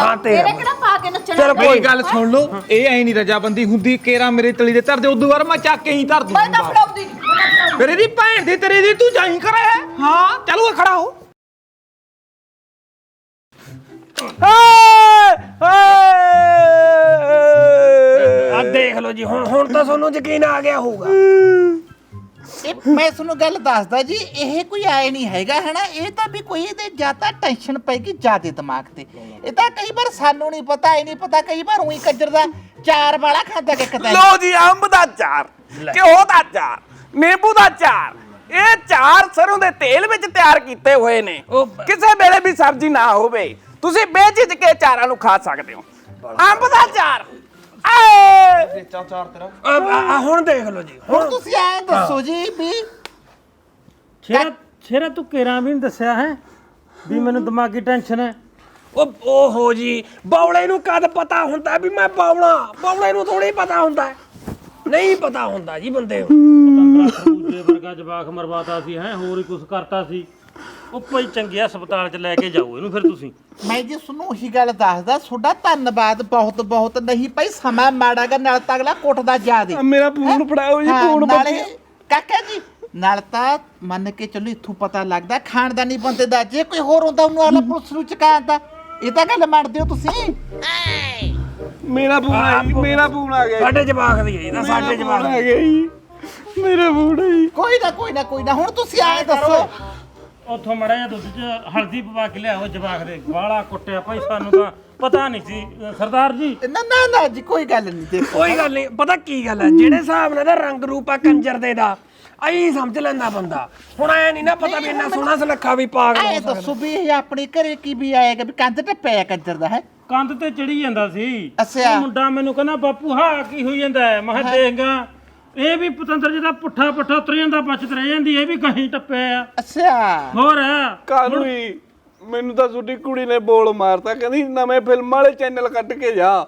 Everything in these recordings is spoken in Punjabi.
ਹਾਂ, ਤੇਰਾ ਤੇਰੇ ਕਿਹੜਾ ਪਾ ਕੇ ਨੱਚਣਾ? ਚਲੋ ਮੇਰੀ ਗੱਲ ਸੁਣ ਲਓ ਇਹ ਐ ਨਹੀਂ ਰਜਾਬੰਦੀ ਹੁੰਦੀ ਕੇਰਾ ਮੇਰੇ ਤਲੀ ਦੇ ਧਰ ਦੇ ਉਦੋਂ ਬਾਅਦ ਮੈਂ ਚੱਕ ਕੇ ਹੀ ਧਰ ਮੈਂ ਤਾਂ ਦੂੰਗਾ ਫੜਾਉਂਦੀ ਨਹੀਂ ਮੈਂ ਤਾਂ ਫੜਾਉਂਦੀ ਭੈਣ ਦੀ ਤੇਰੀ ਦੀ ਤੂੰ ਜਾਈ ਕਰੇ। ਹਾਂ ਚਲੋ ਖੜਾ ਹੋ। ਆ ਦੇਖ ਲਓ ਜੀ ਹੁਣ ਹੁਣ ਤਾਂ ਤੁਹਾਨੂੰ ਯਕੀਨ ਆ ਗਿਆ ਹੋਊਗਾ। ਇਹ ਮੈਂ ਤੁਹਾਨੂੰ ਗੱਲ ਦੱਸਦਾ ਜੀ ਇਹ ਕੋਈ ਆਏ ਨਹੀਂ ਹੈਗਾ ਹਨਾ? ਇਹ ਤਾਂ ਵੀ ਕੋਈ ਇਹਦੇ ਜ਼ਿਆਦਾ ਟੈਨਸ਼ਨ ਪੈਗੀ ਜ਼ਿਆਦੇ ਦਿਮਾਗ ਤੇ। ਇਹ ਤਾਂ ਕਈ ਵਾਰ ਸਾਨੂੰ ਨਹੀਂ ਪਤਾ ਇਹ ਨਹੀਂ ਪਤਾ ਕਈ ਵਾਰ ਉਹੀ ਕੱਜਰ ਦਾ ਚਾਰ ਵਾਲਾ ਖਾਂਦਾ ਕਿ ਕਦੇ ਲੋ ਜੀ ਅੰਬ ਦਾ ਚਾਰ ਘਿਓ ਦਾ ਚਾਰ ਨਿੰਬੂ ਦਾ ਚਾਰ ਇਹ ਚਾਰ ਸਰੋਂ ਦੇ ਤੇਲ ਵਿੱਚ ਤਿਆਰ ਕੀਤੇ ਹੋਏ ਨੇ। ਕਿਸੇ ਵੇਲੇ ਵੀ ਸਬਜ਼ੀ ਨਾ ਹੋਵੇ ਤੁਸੀਂ ਬੇਝਿਜਕ ਕੇ ਚਾਰਾਂ ਨੂੰ ਖਾ ਸਕਦੇ ਹੋ। ਅੰਬ ਦਾ ਚਾਰ ਆਏ! ਆ ਆ- ਆ ਹੁਣ ਦੇਖ ਲਓ ਜੀ ਹੁਣ। ਤੁਸੀਂ ਐਂ ਦੱਸੋ ਜੀ ਵੀ ਛੇਰਾ ਛੇਰਾ ਤੂੰ ਕੇਰਾਂ ਵੀ ਨਹੀਂ ਦੱਸਿਆ ਹੈ ਵੀ ਮੈਨੂੰ ਦਿਮਾਗੀ ਟੈਨਸ਼ਨ ਹੈ। ਉਹ ਓਹੋ ਜੀ ਬੌਲੇ ਨੂੰ ਕਦ ਪਤਾ ਹੁੰਦਾ ਵੀ ਮੈਂ ਪਾਉਣਾ ਬੌਲੇ ਨੂੰ ਥੋੜੀ ਪਤਾ ਹੁੰਦਾ ਹੈ। ਨਹੀਂ ਪਤਾ ਹੁੰਦਾ ਜੀ ਬੰਦੇ ਨੂੰ। ਵਰਗਾ ਜਵਾਕ ਮਰਵਾਤਾ ਸੀ ਹੈ ਹੋਰ ਹੀ ਕੁਝ ਕਰਤਾ ਸੀ। ਉਹ ਭਾਈ ਚੰਗੇ ਹਸਪਤਾਲ 'ਚ ਲੈ ਕੇ ਜਾਓ ਇਹਨੂੰ ਫਿਰ ਤੁਸੀਂ। ਮੈਂ ਜੀ ਤੁਹਾਨੂੰ ਉਹੀ ਗੱਲ ਦੱਸਦਾ ਤੁਹਾਡਾ ਧੰਨਵਾਦ ਬਹੁਤ ਬਹੁਤ ਨਹੀਂ ਭਾਈ ਸਮਾਂ ਮਾੜਾਗਾ ਨਾਲ ਤਾਂ ਅਗਲਾ ਕੁੱਟਦਾ ਜ਼ਿਆਦੇ ਮੇਰਾ ਫੋਨ ਫੜਾਓ ਜੀ ਫੋਨ ਨਾਲੇ ਕਾਕਾ ਜੀ ਨਾਲ ਤਾਂ ਮੰਨ ਕੇ ਚੱਲੋ ਇੱਥੋਂ ਪਤਾ ਲੱਗਦਾ ਖਾਨਦਾਨੀ ਬੰਦੇ ਦਾ ਜੇ ਕੋਈ ਹੋਰ ਹੁੰਦਾ ਉਹਨੂੰ ਆਲਾ ਪੁਲਿਸ ਨੂੰ ਚਕਾਉਂਦਾ ਇਹ ਤਾਂ ਗੱਲ ਮੰਨਦੇ ਹੋ ਤੁਸੀਂ? ਮੇਰਾ ਫੋਨ ਆ ਜੀ ਮੇਰਾ ਫੋਨ ਆ ਗਿਆ ਸਾਡੇ ਜਵਾਕ ਦੀ ਹੈ ਤਾਂ ਸਾਡੇ ਜਵਾਕ ਆ ਗਿਆ ਜੀ। ਮੇਰਾ ਫੋਨ ਆ ਜੀ। ਕੋਈ ਨਾ ਕੋਈ ਨਾ ਕੋਈ ਨਾ ਹੁਣ ਤੁਸੀਂ ਆਏ ਦੱਸੋ। ਉੱਥੋਂ ਮੜਾ ਜਿਹਾ ਦੁੱਧ 'ਚ ਹਲਦੀ ਪਵਾ ਕੇ ਲਿਆਓ ਜਵਾਕ ਦੇ ਵਾਲਾ ਕੁੱਟਿਆ ਭਾਈ ਸਾਨੂੰ ਤਾਂ ਪਤਾ ਨਹੀਂ ਸੀ। ਸਰਦਾਰ ਜੀ। ਨਾ ਨਾ ਨਾ ਜੀ ਕੋਈ ਗੱਲ ਨਹੀਂ ਦੇਖੋ। ਕੋਈ ਗੱਲ ਨਹੀਂ ਪਤਾ ਕੀ ਗੱਲ ਹੈ? ਜਿਹੜੇ ਹਿਸਾਬ ਨਾਲ ਦਾ ਰੰਗ ਰੂਪ ਆ ਕੰਜਰ ਦੇ ਦਾ ਐਂ ਸਮਝ ਲੈਂਦਾ ਬੰਦਾ। ਹੁਣ ਐ ਨਹੀਂ ਨਾ ਪਤਾ ਵੀ ਇੰਨਾ ਸੋਹਣਾ ਸੁਨੱਖਾ ਵੀ ਪਾਗਲ ਹੋ ਸਕਦਾ। ਦੱਸੋ ਵੀ ਇਹ ਆਪਣੇ ਘਰੇ ਕੀ ਵੀ ਆਏਗਾ ਵੀ ਕੰਧ ਟੱਪਿਆ ਕੰਜਰ ਦਾ ਹੈ? ਕੰਧ ਤੇ ਚੜੀ ਜਾਂਦਾ ਸੀ। ਅੱਛਾ। ਉਹ ਮੁੰਡਾ ਮੈਨੂੰ ਕਹਿੰਦਾ ਬਾਪੂ ਹਾਂ ਕੀ ਹੋਈ ਜਾਂਦਾ ਹੈ? ਮੈਂ ਕਿਹਾ ਦੇਖਗਾ ਇਹ ਵੀ ਪਤੰਦਰ ਜੀ ਦਾ ਪੁੱਠਾ ਪੁੱਠਾ ਉਤਰ ਜਾਂਦਾ ਬਚਤ ਰਹਿ ਜਾਂਦੀ ਇਹ ਵੀ ਕਹੀਂ ਟੱਪਿਆ ਆ। ਅੱਛਾ। ਹੋਰ। ਹੀ ਮੈਨੂੰ ਤਾਂ ਤੁਹਾਡੀ ਕੁੜੀ ਨੇ ਬੋਲ ਮਾਰਤਾ ਕਹਿੰਦੀ ਨਵੇਂ ਫਿਲਮ ਵਾਲੇ ਚੈਨਲ ਕੱਢ ਕੇ ਜਾ।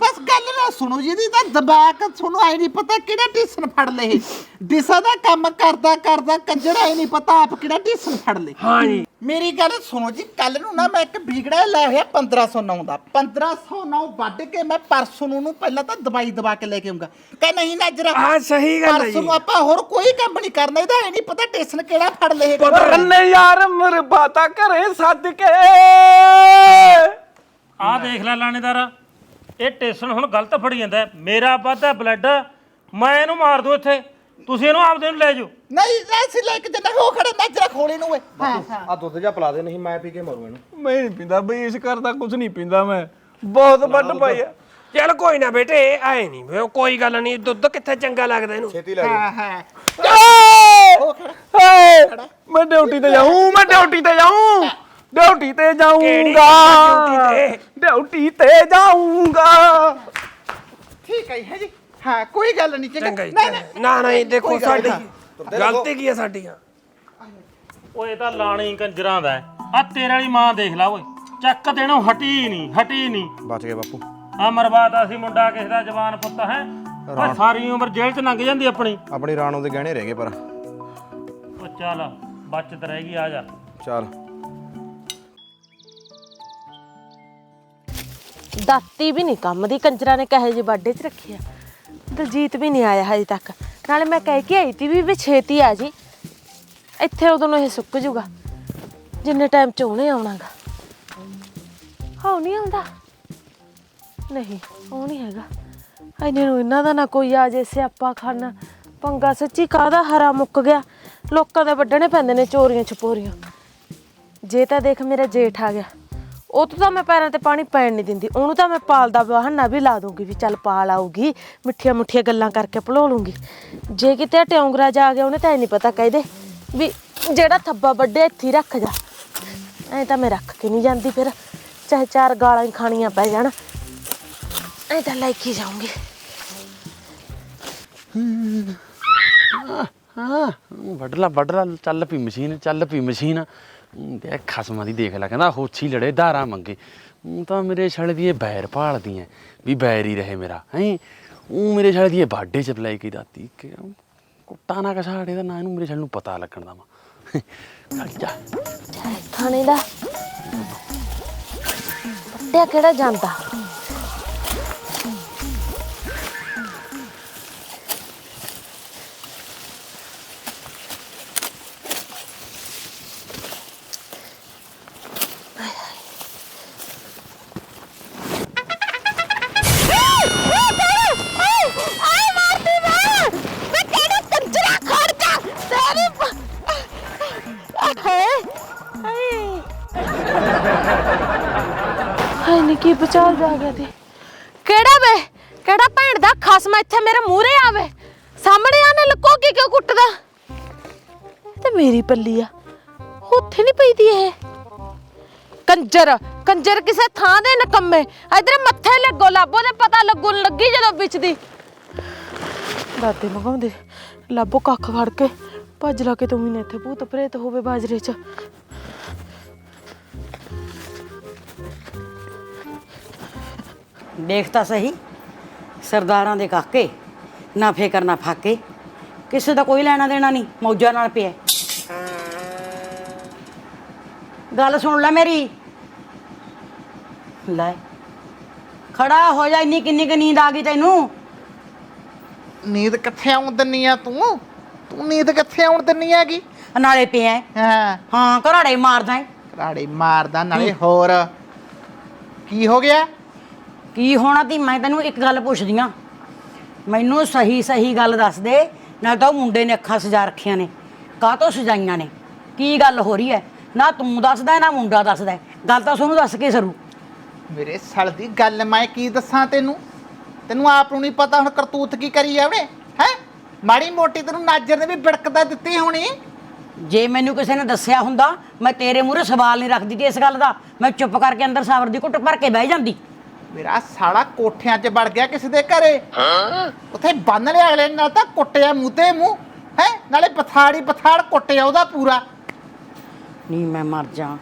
ਬਸ ਗੱਲ ਨਾ ਸੁਣੋ ਜੀ ਇਹਦੀ ਤਾਂ ਦਬਾਕ ਤੁਹਾਨੂੰ ਆਈ ਨਹੀਂ ਪਤਾ ਕਿਹੜਾ ਟੀਸਨ ਫੜ ਲਏ ਦਿਸਾ ਦਾ ਕੰਮ ਕਰਦਾ ਕਰਦਾ ਕੰਜਰ ਆਈ ਨਹੀਂ ਪਤਾ ਆਪ ਕਿਹੜਾ ਟੀਸਨ ਫੜ ਲੇ ਹਾਂ ਜੀ। ਮੇਰੀ ਗੱਲ ਸੁਣੋ ਜੀ ਕੱਲ ਨੂੰ ਨਾ ਮੈਂ ਇੱਕ ਵਿਗੜਾ ਲੈ ਹੋਇਆ 1509 ਦਾ। 1509 ਵੱਢ ਕੇ ਮੈਂ ਪਰਸੋਂ ਨੂੰ ਉਹਨੂੰ ਪਹਿਲਾਂ ਤਾਂ ਦਵਾਈ ਦਵਾ ਕੇ ਲੈ ਕੇ ਆਉਂਗਾ ਕਹ ਨਹੀਂ ਨਾ ਜਰਾ ਹਾਂ ਸਹੀ ਗੱਲ ਹੈ ਪਰਸੋਂ ਜੀ। ਨੂੰ ਆਪਾਂ ਹੋਰ ਕੋਈ ਕੰਮ ਨਹੀਂ ਕਰਨਾ ਇਹਦਾ ਇਹ ਨਹੀਂ ਪਤਾ ਟੇਸਨ ਕਿਹੜਾ ਫੜ ਲਏ ਕੰਨੇ ਯਾਰ ਮਰਬਾਤਾ ਘਰੇ ਸੱਦ ਕੇ। ਆਹ ਦੇਖ ਲੈ ਲਾਣੇਦਾਰ। ਇਹ ਟੇਸ਼ਨ ਹੁਣ ਗਲਤ ਫੜੀ ਜਾਂਦਾ ਹੈ। ਮੇਰਾ ਵੱਧਦਾ ਬਲੱਡ ਮੈਂ ਇਹਨੂੰ ਮਾਰ ਦੂੰ ਇੱਥੇ। ਤੁਸੀਂ ਇਹਨੂੰ ਆਪਦੇ ਨੂੰ ਲੈ ਜਾਓ। ਨਹੀਂ ਐਸੀ ਲੈ ਕੇ ਜਨਾ ਹੋ ਖੜਾ ਨਜ਼ਰ ਖੋਲੇ ਨੂੰ ਓਏ। ਹਾਂ ਹਾਂ। ਆ ਦੁੱਧ ਜਾ ਪਿਲਾ ਦੇ ਨਹੀਂ ਮੈਂ ਪੀ ਕੇ ਮਰੂ ਇਹਨੂੰ। ਮੈਂ ਨਹੀਂ ਪੀਂਦਾ ਬਈ ਇਸ ਘਰ ਦਾ ਕੁਝ ਨਹੀਂ ਪੀਂਦਾ ਮੈਂ। ਬਹੁਤ ਵੱਡ ਪਈ ਆ। ਚੱਲ ਕੋਈ ਨਾ ਬੇਟੇ ਆਏ ਨਹੀਂ। ਵੇ ਕੋਈ ਗੱਲ ਨਹੀਂ ਦੁੱਧ ਕਿੱਥੇ ਚੰਗਾ ਲੱਗਦਾ ਇਹਨੂੰ? ਛੇਤੀ ਲੈ ਜਾ ਹਾਂ ਹਾਂ। ਮੈਂ ਡਿਊਟੀ ਤੇ ਜਾਊਂ ਮੈਂ ਡਿਊਟੀ ਤੇ ਜਾਊਂ। ਡਿਊਟੀ ਤੇ ਕਿਹੜੀ ਜਾਊਂਗਾ। ਡਿਊਟੀ ਡਿਊਟੀ ਤੇ ਜਾਊਂਗਾ। ਠੀਕ ਹੈ ਹੈ ਜੀ। ਹਾਂ ਕੋਈ ਗੱਲ ਨਹੀਂ ਚੰਗਾ। ਜੀ ਨਹੀਂ ਨਹੀਂ ਨਾ ਨਹੀਂ ਦੇਖੋ ਕੋਈ ਗੱਲ ਸਾਡੀ। ਗਲਤੀ ਕੀ ਹੈ ਸਾਡੀ ਓਏ ਇਹ ਤਾਂ ਲਾਣੀ ਕੰਜਰਾਂ ਦਾ ਆ ਤੇਰੇ ਵਾਲੀ ਮਾਂ ਦੇਖ ਲਾ ਓਏ। ਚੱਕ ਦੇਣੋਂ ਹਟੀ ਨਹੀਂ ਹਟੀ ਨਹੀਂ। ਬਚ ਗਏ ਬਾਪੂ। ਆ ਮਰਵਾਤਾ ਸੀ ਮੁੰਡਾ ਕਿਸੇ ਦਾ ਜਵਾਨ ਪੁੱਤ ਹੈ। ਓਏ ਸਾਰੀ ਉਮਰ ਜੇਲ੍ਹ 'ਚ ਲੰਘ ਜਾਂਦੀ ਆਪਣੀ। ਆਪਣੀ ਰਾਣੋ ਦੇ ਗਹਿਣੇ ਰਹਿ ਗਏ ਪਰ। ਓ ਚੱਲ ਬਚਤ ਰਹੇਗੀ ਆ ਜਾ। ਚੱਲ। ਦਾਤੀ ਵੀ ਨਹੀਂ ਕੰਮ ਦੀ, ਕੰਜਰਾ ਨੇ ਕਹੇ ਜੇ ਬਾਡੇ 'ਚ ਰੱਖਿਆ ਦਲਜੀਤ ਵੀ ਨਹੀਂ ਆਇਆ ਹਜੇ ਤੱਕ। ਨਾਲੇ ਮੈਂ ਕਹਿ ਕੇ ਆਈ ਤੀ ਵੀ ਵੀ ਛੇਤੀ ਆ ਜੀ। ਇੱਥੇ ਉਦੋਂ ਨੂੰ ਇਹ ਸੁੱਕ ਜੂਗਾ। ਜਿੰਨੇ ਟਾਈਮ ਚ ਉਹਨੇ ਆਉਣਾਗਾ। ਹਾਂ ਨਹੀਂ ਆਉਂਦਾ। ਨਹੀਂ, ਉਹ ਨਹੀਂ ਹੈਗਾ। ਇਹਨੇ ਨੂੰ ਇਹਨਾਂ ਦਾ ਨਾ ਕੋਈ ਆ ਜੇ ਸਿਆਪਾ ਖਾਨਾ ਪੰਗਾ ਸੱਚੀ ਕਾਹਦਾ ਹਰਾ ਮੁੱਕ ਗਿਆ। ਲੋਕਾਂ ਦੇ ਵੱਢਣੇ ਪੈਂਦੇ ਨੇ ਚੋਰੀਆਂ ਛਪੋਰੀਆਂ ਜੇ ਤਾਂ ਦੇਖ ਮੇਰਾ ਜੇਠ ਆ ਗਿਆ। ਉਹ ਤੋਂ ਤਾਂ ਮੈਂ ਪੈਰਾਂ ਤੇ ਪਾਣੀ ਪੈਣ ਨਹੀਂ ਦਿੰਦੀ, ਉਹਨੂੰ ਤਾਂ ਮੈਂ ਪਾਲਦਾ ਬਹਾਨਾ ਵੀ ਲਾ ਦੂੰਗੀ ਵੀ ਚੱਲ ਪਾਲ ਆਊਗੀ, ਮਿੱਠੀਆਂ ਮੁੱਠੀਆਂ ਗੱਲਾਂ ਕਰਕੇ ਭਲੋ ਲੂੰਗੀ ਜੇ ਕਿਤੇ ਟਿਉਂਗਰਾ ਜਾ ਗਿਆ, ਉਹਨੇ ਤਾਂ ਇਹ ਨਹੀਂ ਪਤਾ ਕਹਿਦੇ ਵੀ ਜਿਹੜਾ ਥੱਬਾ ਵੱਡੇ ਇੱਥੇ ਹੀ ਰੱਖ ਜਾ। ਐ ਤਾਂ ਮੈਂ ਰੱਖ ਕੇ ਨਹੀਂ ਜਾਂਦੀ ਫਿਰ, ਚਾਹੇ ਚਾਰ ਗਾਲਾਂ ਹੀ ਖਾਣੀਆਂ ਪੈ ਜਾਣ। ਐ ਤਾਂ ਲੈ ਕੇ ਜਾਊਂਗੀ। ਹਾਂ, ਵੱਢ ਲਾ ਵੱਢ ਲਾ, ਚੱਲ ਪਈ ਮਸ਼ੀਨ, ਚੱਲ ਪਈ ਮਸ਼ੀਨ। ਹੂੰ, ਤੇ ਖਸਮਾਂ ਦੀ ਦੇਖ ਲੈ ਕਹਿੰਦਾ ਹੋਛੀ ਲੜੇ ਧਾਰਾ ਮੰਗੇ। ਹੂੰ, ਤਾਂ ਮੇਰੇ ਛੜੇ ਦੀ ਇਹ ਬੈਰ ਭਾਲਦੀ ਐ ਵੀ ਬੈਰ ਹੀ ਰਹੇ ਮੇਰਾ ਹੈ? ਉਹ ਮੇਰੇ ਛਲ ਦੀ ਇਹ ਬਾਡੇ ਚ ਪਲਾਈ ਕੀ ਦਾਤੀ ਕਿ ਕੁੱਟਾ ਨਾ ਕਸਾੜੇ ਦਾ ਨਾ ਇਹਨੂੰ ਮੇਰੇ ਛੜ ਨੂੰ ਪਤਾ ਲੱਗਣ ਦਾ ਵਾ। ਚੱਲ ਥਾਣੇ ਦਾ? ਕੱਢਿਆ ਕਿਹੜਾ ਜਾਂਦਾ? ਬਚਾਲ ਜਾ ਗਿਆ ਤੇ। ਕਿਹੜਾ ਵੇ? ਕਿਹੜਾ ਭੈਣ ਦਾ ਖਸਮ ਇੱਥੇ ਮੇਰੇ ਮੂਹਰੇ ਆਵੇ? ਸਾਹਮਣੇ ਆ ਲੁਕੋ ਕੇ ਕਿਉਂ ਕੁੱਟਦਾ? ਤੇ ਮੇਰੀ ਪੱਲੀ ਆ। ਉੱਥੇ ਨਹੀਂ ਪਈਦੀ ਇਹ। ਕੰਜਰ ਕੰਜਰ ਕਿਸੇ ਥਾਂ ਦੇ ਨਕੰਮੇ। ਇਧਰ ਮੱਥੇ ਲੱਗੋ, ਲਾਬੋ ਦੇ ਪਤਾ ਲੱਗਣ ਲੱਗੀ ਜਦੋਂ ਵਿਚਦੀ ਦਾਦੇ ਮਗਾਉਂਦੇ, ਲਾਬੋ ਕੱਖ ਫੜ ਕੇ, ਭੱਜ ਲਾ ਕੇ ਤੂੰ ਵੀ ਨਾ ਇੱਥੇ ਭੂਤ ਪ੍ਰੇਤ ਹੋਵੇ ਬਾਜਰੇ 'ਚ। ਦੇਖ ਤਾਂ ਸਹੀ ਸਰਦਾਰਾਂ ਦੇ ਕਾਕੇ ਨਾ ਫੇਕਰ ਨਾ ਫਾਕੇ। ਕਿਸੇ ਦਾ ਕੋਈ ਲੈਣਾ ਦੇਣਾ ਨਹੀਂ ਮੌਜਾਂ ਨਾਲ ਪਿਆ। ਗੱਲ ਸੁਣ ਲੈ ਮੇਰੀ। ਲੈ ਖੜਾ ਹੋ ਜਾ ਇੰਨੀ ਕਿੰਨੀ ਕੁ ਨੀਂਦ ਆ ਗਈ ਤੈਨੂੰ? ਨੀਂਦ ਕਿੱਥੇ ਆਉਣ ਦਿੰਨੀ ਆ ਤੂੰ? ਤੂੰ ਨੀਂਦ ਕਿੱਥੇ ਆਉਣ ਦਿੰਨੀ ਹੈਗੀ? ਨਾਲੇ ਪਿਆ ਹਾਂ। ਹਾਂ। ਘਰਾੜੇ ਮਾਰਦਾ ਏਂ। ਰਾੜੇ ਮਾਰਦਾ ਨਾਲੇ ਹੋਰ। ਕੀ ਹੋ ਗਿਆ? ਕੀ ਹੋਣਾ ਤੀ ਮੈਂ ਤੈਨੂੰ ਇੱਕ ਗੱਲ ਪੁੱਛਦੀ ਆ ਮੈਨੂੰ ਸਹੀ ਸਹੀ ਗੱਲ ਦੱਸ ਦੇ। ਨਾ ਤਾਂ ਉਹ ਮੁੰਡੇ ਨੇ ਅੱਖਾਂ ਸਜਾ ਰੱਖੀਆਂ ਨੇ। ਕਾਹਤੋਂ ਸਜਾਈਆਂ ਨੇ? ਕੀ ਗੱਲ ਹੋ ਰਹੀ ਹੈ? ਨਾ ਤੂੰ ਦੱਸਦਾ ਨਾ ਮੁੰਡਾ ਦੱਸਦਾ ਹੈ। ਗੱਲ ਤਾਂ ਤੁਹਾਨੂੰ ਦੱਸ ਕੇ ਸਰੂ। ਮੇਰੇ ਸਲ ਦੀ ਗੱਲ ਮੈਂ ਕੀ ਦੱਸਾਂ ਤੈਨੂੰ? ਤੈਨੂੰ ਆਪ ਨੂੰ ਨਹੀਂ ਪਤਾ ਹੁਣ ਕਰਤੂਤ ਕੀ ਕਰੀ ਉਹਨੇ ਹੈ? ਮਾੜੀ ਮੋਟੀ ਤੈਨੂੰ ਨਾਜਰ ਨੇ ਵੀ ਬਿੜਕਦਾ ਦਿੱਤੀ ਹੋਣੀ। ਜੇ ਮੈਨੂੰ ਕਿਸੇ ਨੇ ਦੱਸਿਆ ਹੁੰਦਾ ਮੈਂ ਤੇਰੇ ਮੂਹਰੇ ਸਵਾਲ ਨਹੀਂ ਰੱਖਦੀ ਤੇ ਇਸ ਗੱਲ ਦਾ। ਮੈਂ ਚੁੱਪ ਕਰਕੇ ਅੰਦਰ ਸਾਵਰ ਦੀ ਘੁੱਟ ਭਰ ਕੇ ਬਹਿ ਜਾਂਦੀ। ਮੇਰਾ ਸਾਲਾ ਕੋਠਿਆਂ 'ਚ ਵੜ ਗਿਆ ਕਿਸੇ ਦੇ ਘਰੇ। ਉੱਥੇ ਬੰਨ ਲਿਆ ਅਗਲੇ ਨਾਲ ਤਾਂ ਕੁੱਟਿਆ ਮੂੰਹ ਤੇ ਮੂੰਹ ਹੈ? ਨਾਲੇ ਪਥਾੜੀ ਪਥਾੜ ਕੁੱਟਿਆ ਉਹਦਾ ਪੂਰਾ। ਨਹੀਂ ਮੈਂ ਮਰ ਜਾ।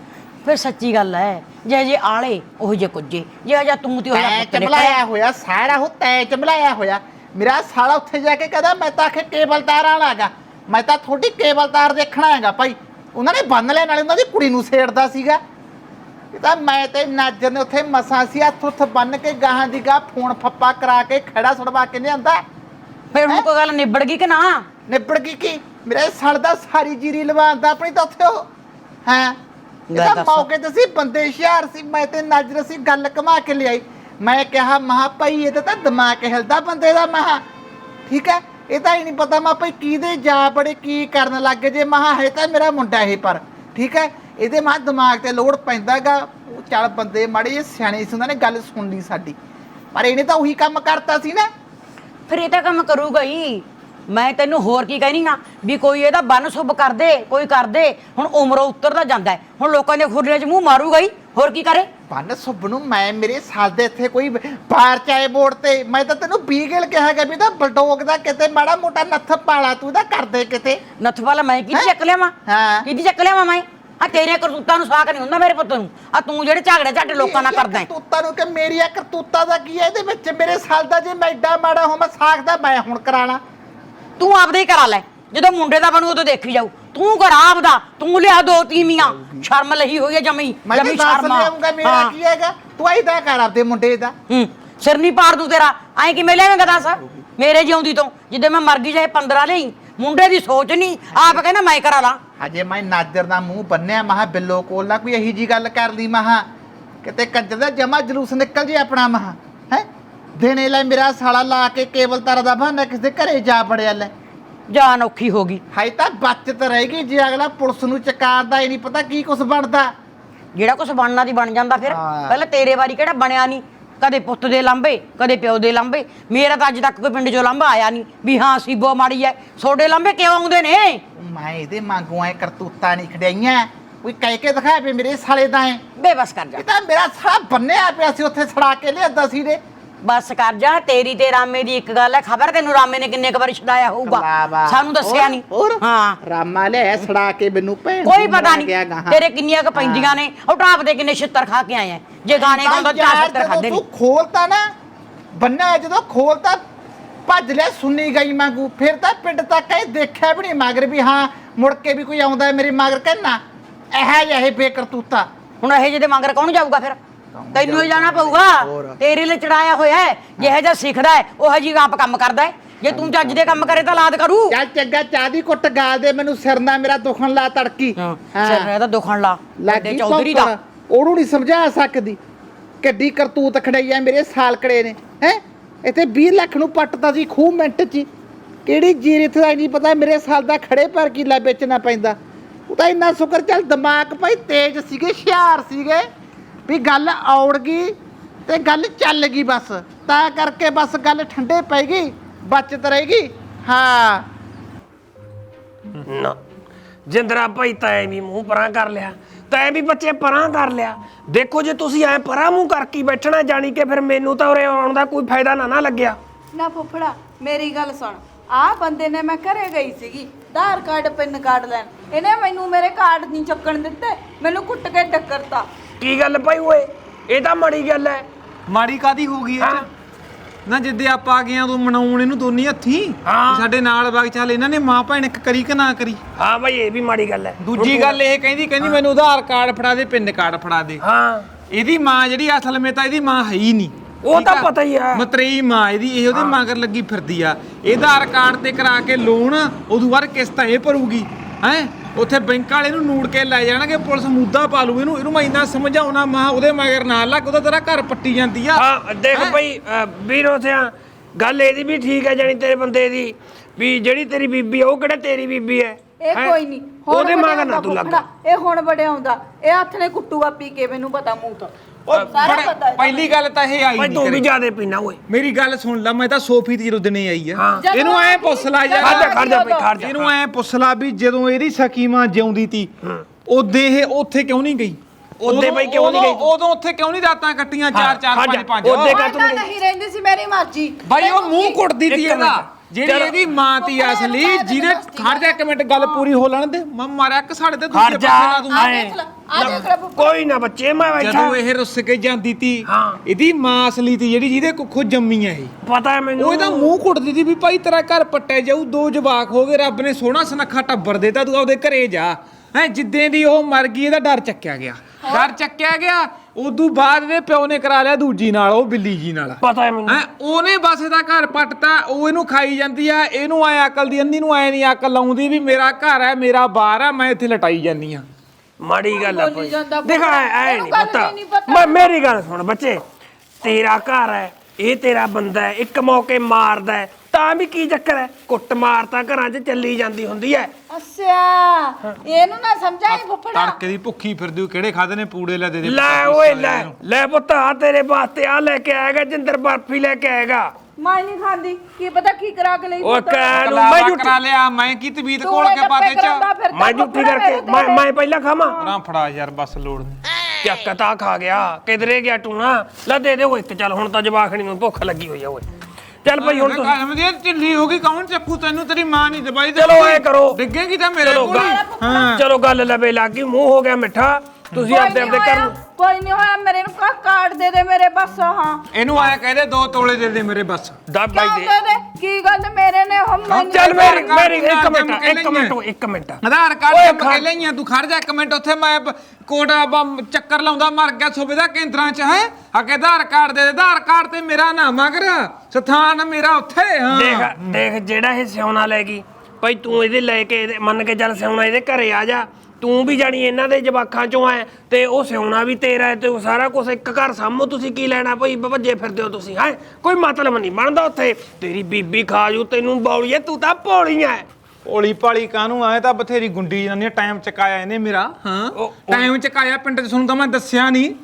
ਫਿਰ ਸੱਚੀ ਗੱਲ ਹੈ ਜੇ ਜੇ ਆਲੇ ਉਹ ਜੇ ਕੁੱਜੇ। ਜੇ ਜਾਂ ਤੂੰ ਤੇ ਉਹ ਤੈਂ ਚਮਲਾਇਆ ਹੋਇਆ ਸਾਰਾ ਉਹ ਤੈਂ ਚਮਲਾਇਆ ਹੋਇਆ। ਮੇਰਾ ਸਾਲਾ ਉੱਥੇ ਜਾ ਕੇ ਕਹਦਾ ਮੈਂ ਤਾਂ ਆਖੇ ਕੇਬਲਦਾਰ ਵਾਲਾਗਾ ਮੈਂ ਤਾਂ ਤੁਹਾਡੀ ਕੇਬਲਦਾਰ ਦੇਖਣਾ ਹੈਗਾ ਭਾਈ। ਉਹਨਾਂ ਨੇ ਬੰਨ ਲਿਆ ਨਾਲੇ ਉਹਨਾਂ ਦੀ ਕੁੜੀ ਨੂੰ ਸੇੜਦਾ ਸੀਗਾ। ਤਾਂ ਮੈਂ ਤੇ ਨਾਜਰ ਨੇ ਉੱਥੇ ਮਸਾਂ ਸੀ ਹੱਥ ਉੱਥ ਬੰਨ ਕੇ ਗਾਹਾਂ ਦੀ ਗਾਹ ਫੋਨ ਫੱਪਾ ਕਰਾ ਕੇ ਖੜਾ ਛੁਡਵਾ ਕੇ ਲਿਆਂਦਾ। ਫਿਰ ਹੁਣ ਕੋਈ ਗੱਲ ਨਿਬੜ ਗਈ ਕਿ ਨਾ? ਨਿਬੜ ਗਈ ਕੀ? ਮੇਰੇ ਸੜ ਦਾ ਸਾਰੀ ਜੀਰੀ ਲਵਾਉਂਦਾ ਆਪਣੀ ਤਾਂ ਉੱਥੇ ਉਹ। ਹਾਂ? ਇਹ ਲੈ ਤਾਂ ਦੱਸ। ਮੌਕੇ ਤੇ ਸੀ ਬੰਦੇ ਹੁਸ਼ਿਆਰ ਸੀ ਮੈਂ ਤੇ ਨਾਜਰ ਸੀ ਗੱਲ ਕਮਾ ਕੇ ਲਿਆਈ। ਮੈਂ ਕਿਹਾ ਮਹਾ ਭਾਈ ਇਹਦਾ ਤਾਂ ਦਿਮਾਗ ਹਿਲਦਾ ਬੰਦੇ ਦਾ ਮਹਾ। ਠੀਕ ਹੈ? ਇਹ ਤਾਂ ਹੀ ਨਹੀਂ ਪਤਾ ਮਾ ਭਾਈ ਕਿਹਦੇ ਜਾ ਬੜੇ ਕੀ ਕਰਨ ਲੱਗੇ ਜੇ ਮਹਾ ਹੈ ਤਾਂ ਮੇਰਾ ਮੁੰਡਾ ਇਹ ਪਰ। ਠੀਕ ਹੈ? ਇਹਦੇ ਮਾ ਦਿਮਾਗ ਤੇ ਲੋਡ ਪੈਂਦਾਗਾ। ਚੱਲ ਬੰਦੇ ਮਾੜੇ ਜਿਹੇ ਸਿਆਣੇ ਸੀ ਉਹਨਾਂ ਨੇ ਗੱਲ ਸੁਣ ਲਈ ਸਾਡੀ। ਪਰ ਇਹਨੇ ਤਾਂ ਉਹੀ ਕੰਮ ਕਰਤਾ ਸੀ ਨਾ। ਫਿਰ ਇਹ ਤਾਂ ਕੰਮ ਕਰੂਗਾ ਹੀ। ਮੈਂ ਤੈਨੂੰ ਹੋਰ ਕੀ ਕਹਿਣੀ ਆ? ਵੀ ਕੋਈ ਇਹਦਾ ਬੰਨ ਸੁਭ ਕਰ ਦੇ ਕੋਈ ਕਰ ਦੇ। ਹੁਣ ਉਮਰੋਂ ਉੱਤਰਦਾ ਜਾਂਦਾ ਹੈ। ਹੁਣ ਲੋਕਾਂ ਦੇ ਖੁਰਲੇ 'ਚ ਮੂੰਹ ਮਾਰੂਗਾ ਹੀ। ਹੋਰ ਕੀ ਕਰੇ? ਬੰਨ ਸੁੱਭ ਨੂੰ ਮੈਂ ਮੇਰੇ ਸਾਲ ਦੇ ਇੱਥੇ ਕੋਈ ਬਾਹਰ ਚਾਏ ਬੋਰਡ ਤੇ ਮੈਂ ਤਾਂ ਤੈਨੂੰ 20 ਗੇਲ ਕਿਹਾ ਗਿਆ ਵੀ ਤਾਂ ਬਲਡੋਗ ਦਾ ਕਿਤੇ ਮਾੜਾ ਮੋਟਾ ਨੱਥ ਪਾਲਾ ਤੂੰ ਦਾ ਕਰਦੇ ਕਿਤੇ ਨਥਵਾਲਾ ਮੈਂ ਕਿਹਦੀ ਚੱਕ ਲਿਆਵਾਂ? ਹਾਂ। ਕਿਹਦੀ ਚੱਕ ਲਿਆਵਾਂ ਮੈਂ? ਆ ਤੇਰੇ ਕਰਤੂਤਾਂ ਨੂੰ ਸਾਕ ਨਹੀਂ ਹੁੰਦਾ ਮੇਰੇ ਪੁੱਤ ਨੂੰ। ਆ ਤੂੰ ਜਿਹੜੇ ਝਗੜੇ ਝਾਟੇ ਲੋਕਾਂ ਨਾਲ ਕਰਦਾ ਹੈ। ਕਰਤੂਤਾਂ ਨੂੰ ਕਿ ਮੇਰੀਆਂ ਕਰਤੂਤਾਂ ਦਾ ਕੀ ਹੈ ਇਹਦੇ ਵਿੱਚ ਮੇਰੇ ਸਾਲ ਦਾ ਜੇ ਮੈਂ ਐਡਾ ਮਾੜਾ ਹੋਵਾਂ ਸਾਖਦਾ ਮੈਂ ਹੁਣ ਕਰਾਣਾ। ਤੂੰ ਆਪਦੇ ਹੀ ਕਰਾ ਲੈ। ਜਦੋਂ ਮੁੰਡੇ ਦਾ ਬਣੂ ਉਦੋਂ ਦੇਖੀ ਜਾਊ। ਤੂੰ ਕਰ ਆਪਦਾ ਤੂੰ ਲਿਆ ਦੋ ਤੀਵੀਆਂ। ਸ਼ਰਮ ਲਈ ਹੋਈ ਹੈ ਜਮੀ ਮੈਂ ਤਾਂ ਜਮੀ ਦੱਸ ਸ਼ਰਮ ਲਿਆਉਂਗਾ ਮੇਰਾ। ਕੀ ਹੈਗਾ? ਤੂੰ ਐਦਾ ਕਰ ਆਪਦੇ ਮੁੰਡੇ ਦਾ। ਹੂੰ ਸਿਰ ਨਹੀਂ ਪਾੜ ਦੂੰ ਤੇਰਾ। ਐਂ ਕਿਵੇਂ ਲਿਆਵੇਂਗਾ ਦੱਸ? ਮੇਰੇ ਜਿਉਂਦੀ ਤੋਂ। ਜਿੱਦੇ ਮੈਂ ਮਰ ਗਈ ਚਾਹੇ 15 ਲਈ। ਮੁੰਡੇ ਦੀ ਸੋਚ ਨਹੀਂ। ਆਪ ਕਹਿੰਦਾ ਮੈਂ ਕਰਾ ਲਾਂ। ਹਜੇ ਮੈਂ ਨਾਦਰ ਦਾ ਮੂੰਹ ਬੰਨਿਆ ਮਹਾ ਬਿੱਲੋ ਕੋਲ ਕੋਈ ਇਹੀ ਜੀ ਗੱਲ ਕਰ ਲਈ ਮਹਾ ਕਿਤੇ ਕੰਜਰ ਦਾ ਜਮਾ ਜਲੂਸ ਨਿਕਲ ਜੇ ਆਪਣਾ ਮਹਾ ਹੈ? ਦੇਣੇ ਲੈ ਮੇਰਾ ਸਾਲਾ ਲਾ ਕੇ ਕੇਬਲ ਤਾਰ ਦਾ ਬਹਾਨਾ ਕਿਸੇ ਦੇ ਘਰੇ ਜਾ ਬੜਿਆ ਲੈ। ਜਾਨ ਔਖੀ ਹੋ ਗਈ। ਹਾਈ ਤਾਂ ਬਚਤ ਰਹੇਗੀ ਜੇ ਅਗਲਾ ਪੁਲਿਸ ਨੂੰ ਚਕਾਰਦਾ ਹੀ ਨਹੀਂ ਪਤਾ ਕੀ ਕੁਛ ਬਣਦਾ। ਜਿਹੜਾ ਕੁਛ ਬਣਨਾ ਦੀ ਬਣ ਜਾਂਦਾ ਫਿਰ। ਹਾਂ। ਪਹਿਲਾਂ ਤੇਰੇ ਵਾਰੀ ਕਿਹੜਾ ਬਣਿਆ ਨਹੀਂ? ਕਦੇ ਪੁੱਤ ਦੇ ਲਾਂਬੇ ਕਦੇ ਪਿਓ ਦੇ ਲਾਂਬੇ ਮੇਰਾ ਤਾਂ ਅੱਜ ਤੱਕ ਕੋਈ ਪਿੰਡ 'ਚੋਂ ਲਾਂਬਾ ਆਇਆ ਨਹੀਂ ਵੀ ਹਾਂ ਸੀਬੋ ਮਾੜੀ ਐ। ਛੋਡੇ ਲਾਂਬੇ ਕਿਉਂ ਆਉਂਦੇ ਨੇ? ਮੈਂ ਇਹਦੇ ਮੰਗੂ ਐ ਕਰਤੂਤਾਂ ਨਹੀਂ ਖੜਾਈਆਂ ਕੋਈ ਕਹਿ ਕੇ ਦਿਖਾਇਆ ਵੀ ਮੇਰੇ ਸਾਲੇ ਦਾ ਐ? ਬੇਬਸ ਕਰ ਜਾ। ਇਹ ਤਾਂ ਮੇਰਾ ਸਾਲਾ ਬੰਨਿਆ ਪਿਆ ਸੀ ਉੱਥੇ ਛੜਾ ਕੇ ਲਿਆਂਦਾ ਸੀ ਦੇ ਬਸ ਕਰ ਜਾ ਤੇਰੀ ਤੇ ਰਾਮੇ ਦੀ ਇੱਕ ਗੱਲ ਹੈ ਖਬਰ ਤੈਨੂੰ ਰਾਮੇ ਨੇ ਕਿੰਨੇ ਕੁ ਵਾਰੀ ਛਡਾਇਆ ਹੋਊਗਾ? ਸਾਨੂੰ ਦੱਸਿਆ ਨਹੀਂ ਹਾਂ। ਰਾਮਾ ਲਿਆ ਛੜਾ ਕੇ ਮੈਨੂੰ ਭੈਣ ਕੋਈ ਨੂੰ। ਪਤਾ ਨਹੀਂ। ਤੇਰੇ ਕਿੰਨੀਆਂ ਕ ਪੈਂਦੀਆਂ ਨੇ? ਉਹ ਟਾਪ ਦੇ ਕਿੰਨੇ ਛਿੱਤਰ ਖਾ ਕੇ ਆਏ ਆ। ਜੇ ਗਾਣੇ ਗਾਉਂਦਾ ਚਾਰ ਛਿੱਤਰ ਖਾਦੇ ਤੂੰ ਨਹੀਂ ਖੋਲਤਾ ਨਾ ਬੰਨਾ ਜਦੋਂ ਖੋਲਤਾ ਭੱਜ ਲਿਆ ਸੁੰਨੀ ਗਈ ਮੰਗੂ ਫਿਰ ਤਾਂ ਪਿੰਡ ਤੱਕ ਇਹ ਦੇਖਿਆ ਵੀ ਨਹੀਂ ਮਗਰ ਵੀ ਹਾਂ ਮੁੜ ਕੇ ਵੀ ਕੋਈ ਆਉਂਦਾ ਮੇਰੇ ਮਗਰ ਕਹਿਣਾ ਇਹ ਜਿਹੇ ਬੇਕਰਤੂਤਾ। ਹੁਣ ਇਹ ਜਿਹਦੇ ਮੰਗਰ ਕੌਣ ਜਾਊਗਾ ਫਿਰ? ਤੈਨੂੰ ਹੀ ਜਾਣਾ ਪਊਗਾ। ਤੇਰੇ ਲਈ ਚੜਾਇਆ ਹੋਇਆ ਹੈ। ਜਿਹੋ ਜਿਹਾ ਸਿੱਖਦਾ ਹੈ ਉਹ ਜੀ ਆਪ ਕੰਮ ਕਰਦਾ ਹੈ। ਜੇ ਤੂੰ ਚੱਜ ਦੇ ਕੰਮ ਕਰੇ ਤਾਂ ਲਾਦ ਕਰੂ। ਚੱਲ ਚੰਗਾ ਚਾਹ ਦੀ ਕੁੱਟ ਗਾਲ ਦੇ ਮੈਨੂੰ ਸਿਰ ਨਾ ਮੇਰਾ ਦੁਖਣ ਲਾ ਤੜਕੀ। ਸਿਰ ਨੇ ਤਾਂ ਦੁਖਣ ਲਾ। ਲੱਗੀ ਚੌਧਰੀ ਦਾ। ਉਹਨੂੰ ਨਹੀਂ ਸਮਝਾ ਸਕਦੀ। ਕਿੱਡੀ ਕਰਤੂਤ ਖੜਾਈ ਆ ਮੇਰੇ ਸਾਲਕੜੇ ਨੇ। ਹੈ? ਇੱਥੇ 20 ਲੱਖ ਨੂੰ ਪੱਟਦਾ ਸੀ ਖੂਹ ਮਿੰਟ 'ਚ। ਕਿਹੜੀ ਜੀਰ ਇੱਥੇ ਦਾ ਨਹੀਂ ਪਤਾ ਮੇਰੇ ਸਾਲ ਦਾ ਖੜੇ ਪਰ ਕਿਲਾ ਵੇਚਣਾ ਪੈਂਦਾ। ਉਹ ਤਾਂ ਇੰਨਾ ਸ਼ੁਕਰ ਚੱਲ ਦਿਮਾਗ ਭਾਈ ਤੇਜ਼ ਸੀਗੇ ਹੁਸ਼ਿਆਰ ਸੀਗੇ। ਵੀ ਗੱਲ ਔੜ ਗਈ ਤੇ ਗੱਲ ਚੱਲ ਗਈ ਬਸ। ਤਾਂ ਕਰਕੇ ਬਸ ਗੱਲ ਠੰਡੇ ਪੈ ਗਈ ਬਚਤ ਰਹੇਗੀ ਹਾਂ। ਨਾ। ਜਿੰਦਰਾ ਭਾਈ ਤੈਂ ਵੀ ਮੂੰਹ ਪਰਾਂ ਕਰ ਲਿਆ। ਤੈਂ ਵੀ ਬੱਚੇ ਪਰਾਂ ਕਰ ਲਿਆ। ਦੇਖੋ ਜੇ ਤੁਸੀਂ ਐ ਪਰਾਂ ਮੂੰਹ ਕਰਕੇ ਬੈਠਣਾ ਜਾਣੀ ਕਿ ਫਿਰ ਮੈਨੂੰ ਤਾਂ ਉਰੇ ਆਉਣ ਦਾ ਕੋਈ ਫਾਇਦਾ ਨਾ ਨਾ ਲੱਗਿਆ। ਨਾ ਫੁੱਫੜਾ ਮੇਰੀ ਗੱਲ ਸੁਣ। ਆਹ ਬੰਦੇ ਨੇ ਮੈਂ ਘਰੇ ਗਈ ਸੀਗੀ ਆਧਾਰ ਕਾਰਡ ਪਿੰਨ ਕਾਰਡ ਲੈਣ। ਇਹਨੇ ਮੈਨੂੰ ਮੇਰੇ ਕਾਰਡ ਨਹੀਂ ਚੱਕਣ ਦਿੱਤੇ ਮੈਨੂੰ ਕੁੱਟ ਕੇ ਟੱਕਰਤਾ। ਕੀ ਗੱਲ ਭਾਈ ਓਏ? ਇਹ ਤਾਂ ਮਾੜੀ ਗੱਲ ਐ। ਮਾੜੀ ਕਾਦੀ ਹੋ ਗਈ ਇਹ ਹਾਂ। ਚ ਨਾ ਜਿੱਦੇ ਆਪਾਂ ਆ ਗਏ ਆ ਤੂੰ ਮਨਾਉਣ ਇਹਨੂੰ ਦੋਨੀ ਹੱਥੀ। ਹਾਂ। ਸਾਡੇ ਨਾਲ ਵਗ ਚੱਲ ਇਹਨਾਂ ਨੇ ਮਾਂ ਭੈਣ ਇੱਕ ਕਰੀ ਕਿ ਨਾ ਕਰੀ? ਹਾਂ ਭਾਈ ਇਹ ਵੀ ਮਾੜੀ ਗੱਲ ਐ। ਦੂਜੀ ਗੱਲ ਇਹ ਕਹਿੰਦੀ ਕਹਿੰਦੀ ਮੈਨੂੰ ਆਧਾਰ ਕਾਰਡ ਫੜਾ ਦੇ ਪਿੰਨ ਕਾਰਡ ਫੜਾ ਦੇ। ਹਾਂ। ਇਹਦੀ ਮਾਂ ਜਿਹੜੀ ਅਸਲ ਵਿੱਚ ਤਾਂ ਇਹਦੀ ਮਾਂ ਹੈ ਹੀ ਨਹੀਂ। ਉਹ ਠੀਕ ਤਾਂ ਆ? ਪਤਾ ਹੀ ਆ। ਮਤਰੇਈ ਮਾਂ ਇਹਦੀ ਇਹ ਉਹਦੇ ਮਗਰ ਲੱਗੀ ਫਿਰਦੀ ਆ। ਇਹ ਆਧਾਰ ਕਾਰਡ ਤੇ ਕਰਾ ਕੇ ਲੋਨ ਉਦੋਂ ਬਾਅਦ ਕਿਸ਼ਤਾਂ ਇਹ ਭਰੂਗੀ। ਹੈ? ਉੱਥੇ ਬੈਂਕ ਵਾਲੇ ਨੂੰ ਨੂੜ ਕੇ ਲੈ ਜਾਣਗੇ ਪੁਲਿਸ ਮੁੱਦਾ ਪਾ ਲੂ ਇਹਨੂੰ ਇਹਨੂੰ ਮੈਂ ਇੰਨਾ ਸਮਝਾਉਣਾ ਮਾਂ ਉਹਦੇ ਮਗਰ ਨਾਲ ਲੱਗ ਉਹਦਾ ਤੇਰਾ ਘਰ ਪੱਟੀ ਜਾਂਦੀ ਆ। ਹਾਂ ਦੇਖ ਭਾਈ ਵੀਰੋ ਸਿਆ ਗੱਲ ਇਹਦੀ ਵੀ ਠੀਕ ਹੈ ਜਾਣੀ ਤੇਰੇ ਬੰਦੇ ਦੀ ਵੀ ਜਿਹੜੀ ਤੇਰੀ ਬੀਬੀ ਆ ਉਹ ਕਿਹੜਾ ਤੇਰੀ ਬੀਬੀ ਹੈ? ਇਹ ਹੈਂ? ਕੋਈ ਨਹੀਂ ਉਹਦੇ ਮਗਰ ਨਾ ਤੂੰ ਲੱਗ ਇਹ ਹੁਣ ਬੜਿਆ ਆਉਂਦਾ ਇਹ ਹੱਥ ਨੇ ਕੁੱਟੂਗਾ ਪੀ ਕੇ ਮੈਨੂੰ ਪਤਾ ਮੂੰਹ ਤੋਂ। ਸਾਰਾ ਬੜੇ- ਪਤਾ ਹੈ ਪਹਿਲੀ ਗੱਲ ਤਾਂ ਇਹ ਆਈ ਭਾਈ ਨਹੀਂ ਤੂੰ ਵੀ। ਜ਼ਿਆਦੇ ਪੀਣਾ ਓਏ। ਮੇਰੀ ਗੱਲ ਸੁਣ ਲੈ ਮੈਂ ਤਾਂ ਸੋਫੀ ਤੇ ਜਦੋਂ ਦਿਨੇ ਆਈ ਆ। ਹਾਂ। ਇਹਨੂੰ ਐ ਪੁੱਛ ਲਾ ਖੜ ਜਾ ਖੜ ਜਾ ਭਾਈ ਖੜ ਜਾ। ਇਹਨੂੰ ਐ ਪੁੱਛ ਲਾ ਵੀ ਜਦੋਂ ਇਹਦੀ ਸਕੀ ਮਾਂ ਜਿਉਂਦੀ ਤੀ ਉਹਦੇ ਇਹ ਉੱਥੇ ਕਿਉਂ ਨਹੀਂ ਗਈ? ਉਹਦੇ ਉਦੋਂ- ਬਈ ਕਿਉਂ ਨਹੀਂ ਗਈ? ਉਦੋਂ- ਉਦੋਂ ਉੱਥੇ ਕਿਉਂ ਨਹੀਂ ਰਾਤਾਂ ਕੱਟੀਆਂ? ਚਾਰ ਚਾਰ ਖੜ ਪੰਜ ਜਾ, ਪੰਜ। ਉਹਦੇ ਕਾ- ਮੈਂ ਨਹੀਂ ਰਹਿੰਦੀ ਸੀ ਮੇਰੀ ਮਰਜ਼ੀ ਭਾਈ ਉਹ ਮੂੰਹ ਕੁੱਟਦੀ ਤੀ ਇੱਕ ਇਹਦਾ। ਜਿਹੜੀ। ਇਹਦੀ ਮਾਂ ਤੀ ਅਸਲੀ ਜਿਹਦੇ ਖੜ ਜਾ ਇੱਕ ਮਿੰਟ ਗੱਲ ਪੂਰੀ ਹੋ ਲੈਣ ਦੇ। ਮੈਂ ਮਾਰਿਆ ਕਿ ਸਾਡੇ ਤੇ ਖੜ ਦੂਜੇ ਜਾ। ਪਾਸੇ ਲਾ ਦੂੰ ਆ। ਦੇਖ ਲੈ ਆ ਦੇਖ ਲੈ ਫੁੱਫੜਾ। ਕੋਈ ਨਾ ਬੱਚੇ ਮੈਂ ਬੈਠਾ। ਜਦੋਂ ਇਹ ਰੁੱਸ ਕੇ ਜਾਂਦੀ ਤੀ ਹਾਂ। ਇਹਦੀ ਮਾਂ ਅਸਲੀ ਤੀ ਜਿਹੜੀ ਜਿਹਦੇ ਕੁੱਖੋਂ ਜੰਮੀ ਆ ਇਹ। ਪਤਾ ਹੈ ਮੈਨੂੰ। ਉਹ ਇਹਦਾ ਮੂੰਹ ਕੁੱਟਦੀ ਸੀ ਵੀ ਭਾਈ ਤੇਰਾ ਘਰ ਪੱਟਿਆ ਜਾਊ ਦੋ ਜਵਾਕ ਹੋ ਗਏ ਰੱਬ ਨੇ ਸੋਹਣਾ ਸੁਨੱਖਾ ਟੱਬਰ ਦੇਤਾ ਤੂੰ ਆਪਦੇ ਘਰੇ ਜਾ। ਹੈ ਜਿੱਦੇ ਦੀ ਉਹ ਮਰ ਗਈ ਇਹਦਾ ਡਰ ਚੱਕਿਆ ਗਿਆ। ਡਰ ਚੱਕਿਆ ਗਿਆ ਉਦੋਂ ਬਾਅਦ ਦੇ ਪਿਓ ਨੇ ਕਰਾ ਲਿਆ ਦੂਜੀ ਨਾਲ ਉਹ ਬਿੱਲੀ ਜੀ ਨਾਲ। ਪਤਾ ਹੈ ਮੈਨੂੰ ਹੈ ਉਹਨੇ ਬਸ ਇਹਦਾ ਘਰ ਪੱਟਤਾ ਉਹ ਇਹਨੂੰ ਖਾਈ ਜਾਂਦੀ ਆ ਇਹਨੂੰ ਐ ਅਕਲ ਦੀ ਅੰਨੀ ਨੂੰ ਐ ਨਹੀਂ ਅਕਲ ਆਉਂਦੀ ਵੀ ਮੇਰਾ ਘਰ ਹੈ ਮੇਰਾ ਬਾਰ ਹੈ ਮੈਂ ਇੱਥੇ ਲਟਾਈ ਜਾਂਦੀ ਆ। ਮਾੜੀ ਗੱਲ ਹੈ ਬੋਲੀ ਭਾਈ। ਜਾਂਦਾ ਦੇਖ ਪੁੱਤ। ਐ ਐ ਗੱਲ ਨਹੀਂ ਪਤਾ। ਮੈਂ ਮੇਰੀ ਗੱਲ ਸੁਣ ਬੱਚੇ। ਤੇਰਾ ਘਰ ਹੈ ਇਹ ਤੇਰਾ ਬੰਦਾ ਹੈ ਇੱਕ ਮੌਕੇ ਮਾਰਦਾ ਹੈ ਤਾਂ ਵੀ ਕੀ ਚੱਕਰ ਹੈ? ਕੁੱਟ ਮਾਰ ਤਾਂ ਘਰਾਂ 'ਚ ਚੱਲੀ ਜਾਂਦੀ ਹੁੰਦੀ ਹੈ। ਅੱਛਾ ਇਹਨੂੰ ਨਾ ਸਮਝਾਈ ਫੁੱਫੜਾ? ਤੜਕੇ ਦੀ ਭੁੱਖੀ ਫਿਰਦੀ ਕਿਹੜੇ ਖਾਦੇ ਨੇ? ਪੂੜੇ ਲੈ ਦੇ ਦੇ ਲੈ ਓਏ ਲੈ ਲੈ ਪੁੱਤ ਆ ਤੇਰੇ ਵਾਸਤੇ ਆ ਲੈ ਕੇ ਆਏਗਾ ਜਿੰਦਰ ਬਰਫੀ ਲੈ ਕੇ ਆਏਗਾ। ਮੈਂ ਨਹੀਂ ਖਾਂਦੀ ਕੀ ਪਤਾ ਕੀ ਕਰਾ ਕੇ ਲਈ ਉਹ ਪੁੱਤ। ਕਹਿ ਨੂੰ ਕਲਾਵਾ ਮੈਂ ਝੂਠੀ ਕਰਾ ਲਿਆ ਮੈਂ ਕੀ ਤਬੀਤ ਕੋਲ ਕੇ ਪਾ ਦੇ ਡੱਬੇ ਕਰਾਉਂਦਾ ਚ ਮੈਂ ਝੂਠੀ ਫੁੱਫੜਾ ਕਰਕੇ ਮੈਂ। ਮੈਂ ਪਹਿਲਾਂ ਖਾਵਾਂ? ਰਾਂ ਫੜਾ ਯਾਰ ਬਸ ਲੋੜ ਨਹੀਂ। ਚੱਕ ਤਾ ਖਾ ਗਿਆ ਕਿਧਰੇ ਗਿਆ ਟੂਣਾ? ਲੈ ਦੇ ਦੇ ਉਹ ਇੱਕ ਚੱਲ ਹੁਣ ਤਾਂ ਜਵਾਖਣੀ ਨੂੰ ਭੁੱਖ ਲੱਗੀ ਹੋਈ ਆ ਓਏ। ਚੱਲ ਭਾਈ ਹੁਣ ਤੁਸੀਂ ਦੀ ਢਿੱਲੀ ਹੋ ਗਈ ਕੌਣ ਚੱਕੂ ਤੈਨੂੰ? ਤੇਰੀ ਮਾਂ ਨਹੀਂ ਦਵਾਈ ਚਲੋ ਐ ਕਰੋ। ਡਿੱਗੇਗੀ ਤਾਂ ਮੇਰੇ ਚਲੋ ਕੋਲ ਹੀ। ਗੱਲ- ਹਾਂ। ਚਲੋ ਗੱਲ ਲਵੇ ਲੱਗ ਗਈ ਮੂੰਹ ਹੋ ਗਿਆ ਮਿੱਠਾ। ਤੁਸੀਂ ਆਪਦੇ ਆਪਦੇ ਕਰ ਕੋਈ ਨਹੀਂ ਹੋਇਆ ਮੇਰੇ ਨੂੰ ਕਾ ਕਾਰਡ ਦੇ ਦੇ ਮੇਰੇ ਬਸ ਹਾਂ। ਇਹਨੂੰ ਆਇਆ ਕਹਦੇ ਦੋ ਤੋਲੇ ਦੇ ਦੇ ਮੇਰੇ ਬਸ। ਦੱਬ ਬਾਈ ਦੇ। ਦੇ ਦੇ? ਕੀ ਗੱਲ ਮੇਰੇ ਨੇ ਹਮ ਮੈਨੂੰ ਚੱਲ ਮੇਰੀ ਮੇਰੀ ਇੱਕ ਮਿੰਟ ਕੇ ਇੱਕ। ਮਿੰਟ ਇੱਕ ਮਿੰਟ। ਆਧਾਰ ਕਾਰਡ ਤੇ ਪਕੇ ਲਈਆਂ ਤੂੰ ਖੜ ਜਾ ਇੱਕ ਮਿੰਟ ਉੱਥੇ ਮੈਂ ਕੋਟ ਬ- ਚੱਕਰ ਲਾਉਂਦਾ ਮਰ ਗਿਆ ਸੁਵਿਧਾ ਕੇਂਦਰਾਂ 'ਚ ਹੈ? ਅਕੇ ਆਧਾਰ ਕਾਰਡ ਦੇ ਦੇ ਆਧਾਰ ਕਾਰਡ ਤੇ ਮੇਰਾ ਨਾਮ ਮਗਰ ਸਥਾਨ ਮੇਰਾ ਉੱਥੇ ਹਾਂ। ਦੇਖ ਦੇਖ ਜਿਹੜਾ ਇਹ ਸਿਉਣਾ ਲੈ ਗਈ। ਭਾਈ ਤੂੰ ਇਹਦੇ ਲੈ ਕੇ ਮੰਨ ਕੇ ਚੱਲ ਸਿਉਣਾ ਇਹਦੇ ਘਰੇ ਆ ਜਾ। ਤੂੰ ਵੀ ਜਾਣੀ ਇਹਨਾਂ ਦੇ ਜਵਾਖਾਂ ਚੋਂ ਐ ਤੇ ਉਹ ਸਿਉਣਾ ਵੀ ਤੇਰਾ ਹੈ ਤੇ ਉਹ ਸਾਰਾ ਕੁਝ ਇੱਕ ਘਰ ਸਾਹਮੋ ਤੁਸੀਂ ਕੀ ਲੈਣਾ ਭਾਈ? ਭੱਜੇ ਫਿਰਦੇ ਹੋ ਤੁਸੀਂ ਹੈ? ਕੋਈ ਮਤਲਬ ਨਹੀਂ ਬਣਦਾ ਉੱਥੇ। ਤੇਰੀ ਬੀਬੀ ਖਾ ਜੂ ਤੈਨੂੰ ਬੌਲੀਏ ਤੂੰ ਤਾਂ ਭੋਲੀ ਐ। ਓਲੀ ਪਾਲੀ ਕਾਨੂੰ ਆਏ ਤਾਂ ਬਥੇਰੀ ਗੁੰਡੀ ਜਾਂਦੀ ਟਾਈਮ ਚਕਾਇਆ ਇਹਨੇ ਮੇਰਾ ਹਾਂ? ਟਾਈਮ ਚਕਾਇਆ ਪਿੰਡ 'ਚ ਤੁਹਾਨੂੰ ਤਾਂ ਮੈਂ ਦੱਸਿਆ ਨਹੀਂ।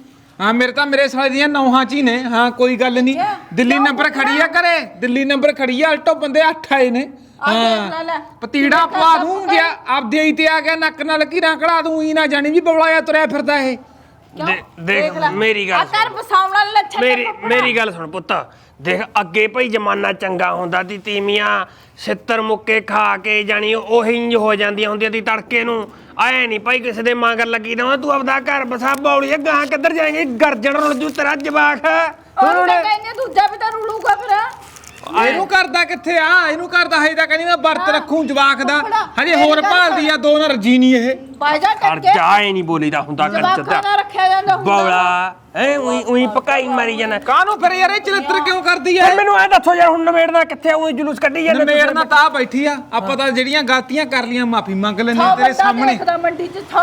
ਹਾਂ ਮੇਰੇ ਤਾਂ ਮੇਰੇ ਸਾਲੇ ਦੀਆਂ ਨੌਹਾਂ 'ਚ ਹੀ ਨੇ ਹਾਂ? ਕੋਈ ਗੱਲ ਨਹੀਂ। ਦਿੱਲੀ ਨੰਬਰ ਖੜੀ ਆ ਘਰੇ। ਦਿੱਲੀ ਨੰਬਰ ਖੜੀ ਆ ਅਲਟੋ ਬੰਦੇ 8 ਆਏ ਨੇ। ਆ ਦੇਖ ਲੈ ਲੈ। ਪਤੀੜਾ ਪਵਾ ਦੂੰ ਜੇ ਆਪਦੇ ਹੀ ਤੇ ਆ ਗਿਆ ਨੱਕ ਨਾਲ ਘੀਰਾਂ ਕਢਾ ਦੂੰ ਹੀ ਨਾ ਜਾਣੀ ਵੀ ਬਵਲਾਇਆ ਤੁਰਿਆ ਫਿਰਦਾ ਇਹ। ਦੇ- ਦੇਖ ਮੇਰੀ ਆ ਗੱਲ ਕਰ ਬਸਾਉਣਾ ਲੱਛਣ ਮੇਰੀ ਮੇਰੀ ਗੱਲ ਸੁਣ ਪੁੱਤ। ਦੇਖ ਅੱਗੇ ਭਈ ਜ਼ਮਾਨਾ ਚੰਗਾ ਹੁੰਦਾ ਤੀ ਤੀਮੀਆਂ ਛਿੱਤਰ ਮੁੱਕੇ ਖਾ ਕੇ ਜਾਣੀ ਉਹੀ ਇੰਜ ਹੋ ਜਾਂਦੀਆਂ ਹੁੰਦੀਆਂ ਤੀ ਤੜਕੇ ਨੂੰ। ਆਏ ਨਹੀਂ ਭਾਈ ਕਿਸੇ ਦੇ ਮਗਰ ਲੱਗੀ ਨਾ ਤੂੰ ਆਪਦਾ ਘਰ ਬਸਾ ਬੌਲੀ ਗਾਂ ਕਿੱਧਰ ਜਾਏਂਗੇ? ਗਰਜਣ ਰੁਲ ਜੂ ਤੇਰਾ ਜਵਾਕ। ਉਹ ਹੁਣ ਤਾਂ ਕਹਿੰਦੇ ਦੂਜਾ ਵੀ ਤਾਂ ਰੁਲੂਗਾ ਫਿਰ। ਇਹਨੂੰ ਕਰਦਾ ਕਿੱਥੇ ਆ? ਇਹਨੂੰ ਕਰਦਾ ਹਜੇ ਤਾਂ ਕਹਿੰਦੀ ਮੈਂ ਵਰਤ ਰੱਖੂੰ ਜਵਾਕ ਦਾ। ਹਜੇ ਹੋਰ ਭਾਲਦੀ ਆ ਦੋ ਨਾ ਰਜੀ ਨਹੀਂ ਇਹ। ਬਾਈ ਜਾ ਅਰ ਟੱਕੇ ਜਾਏ ਨਹੀਂ ਬੋਲੀਦਾ ਹੁੰਦਾ ਕੰਜਰ ਜਵਾਕਾਂ ਦਾ ਨਾ ਰੱਖਿਆ ਜਾਂਦਾ ਹੁੰਦਾ। ਬੌਲਾ। ਐ ਉਹੀ ਉਹੀ ਪਕਾਈ ਮਾਰੀ ਜਾਣਾ। ਕਾਹਨੂੰ ਫਿਰ ਯਾਰ ਇਹ ਚਲਿੱਤਰ ਕਿਉਂ ਕਰਦੀ ਐ? ਮੈਨੂੰ ਐ ਦੱਸੋ ਯਾਰ ਹੁਣ ਨਵੇੜਨਾ ਕਿੱਥੇ ਉਹੀ ਜਲੂਸ ਕੱਢੀ ਜਾਂਦੇ ਨਾਲ ਤਾਂ ਬੈਠੀ ਆ। ਆਪਾਂ ਤਾਂ ਜਿਹੜੀਆਂ ਗਲਤੀਆਂ ਕਰ ਲੀਆਂ ਮਾਫੀ ਮੰਗ ਲੈਂਦੇ ਤੇਰੇ ਸਾਹਮਣੇ।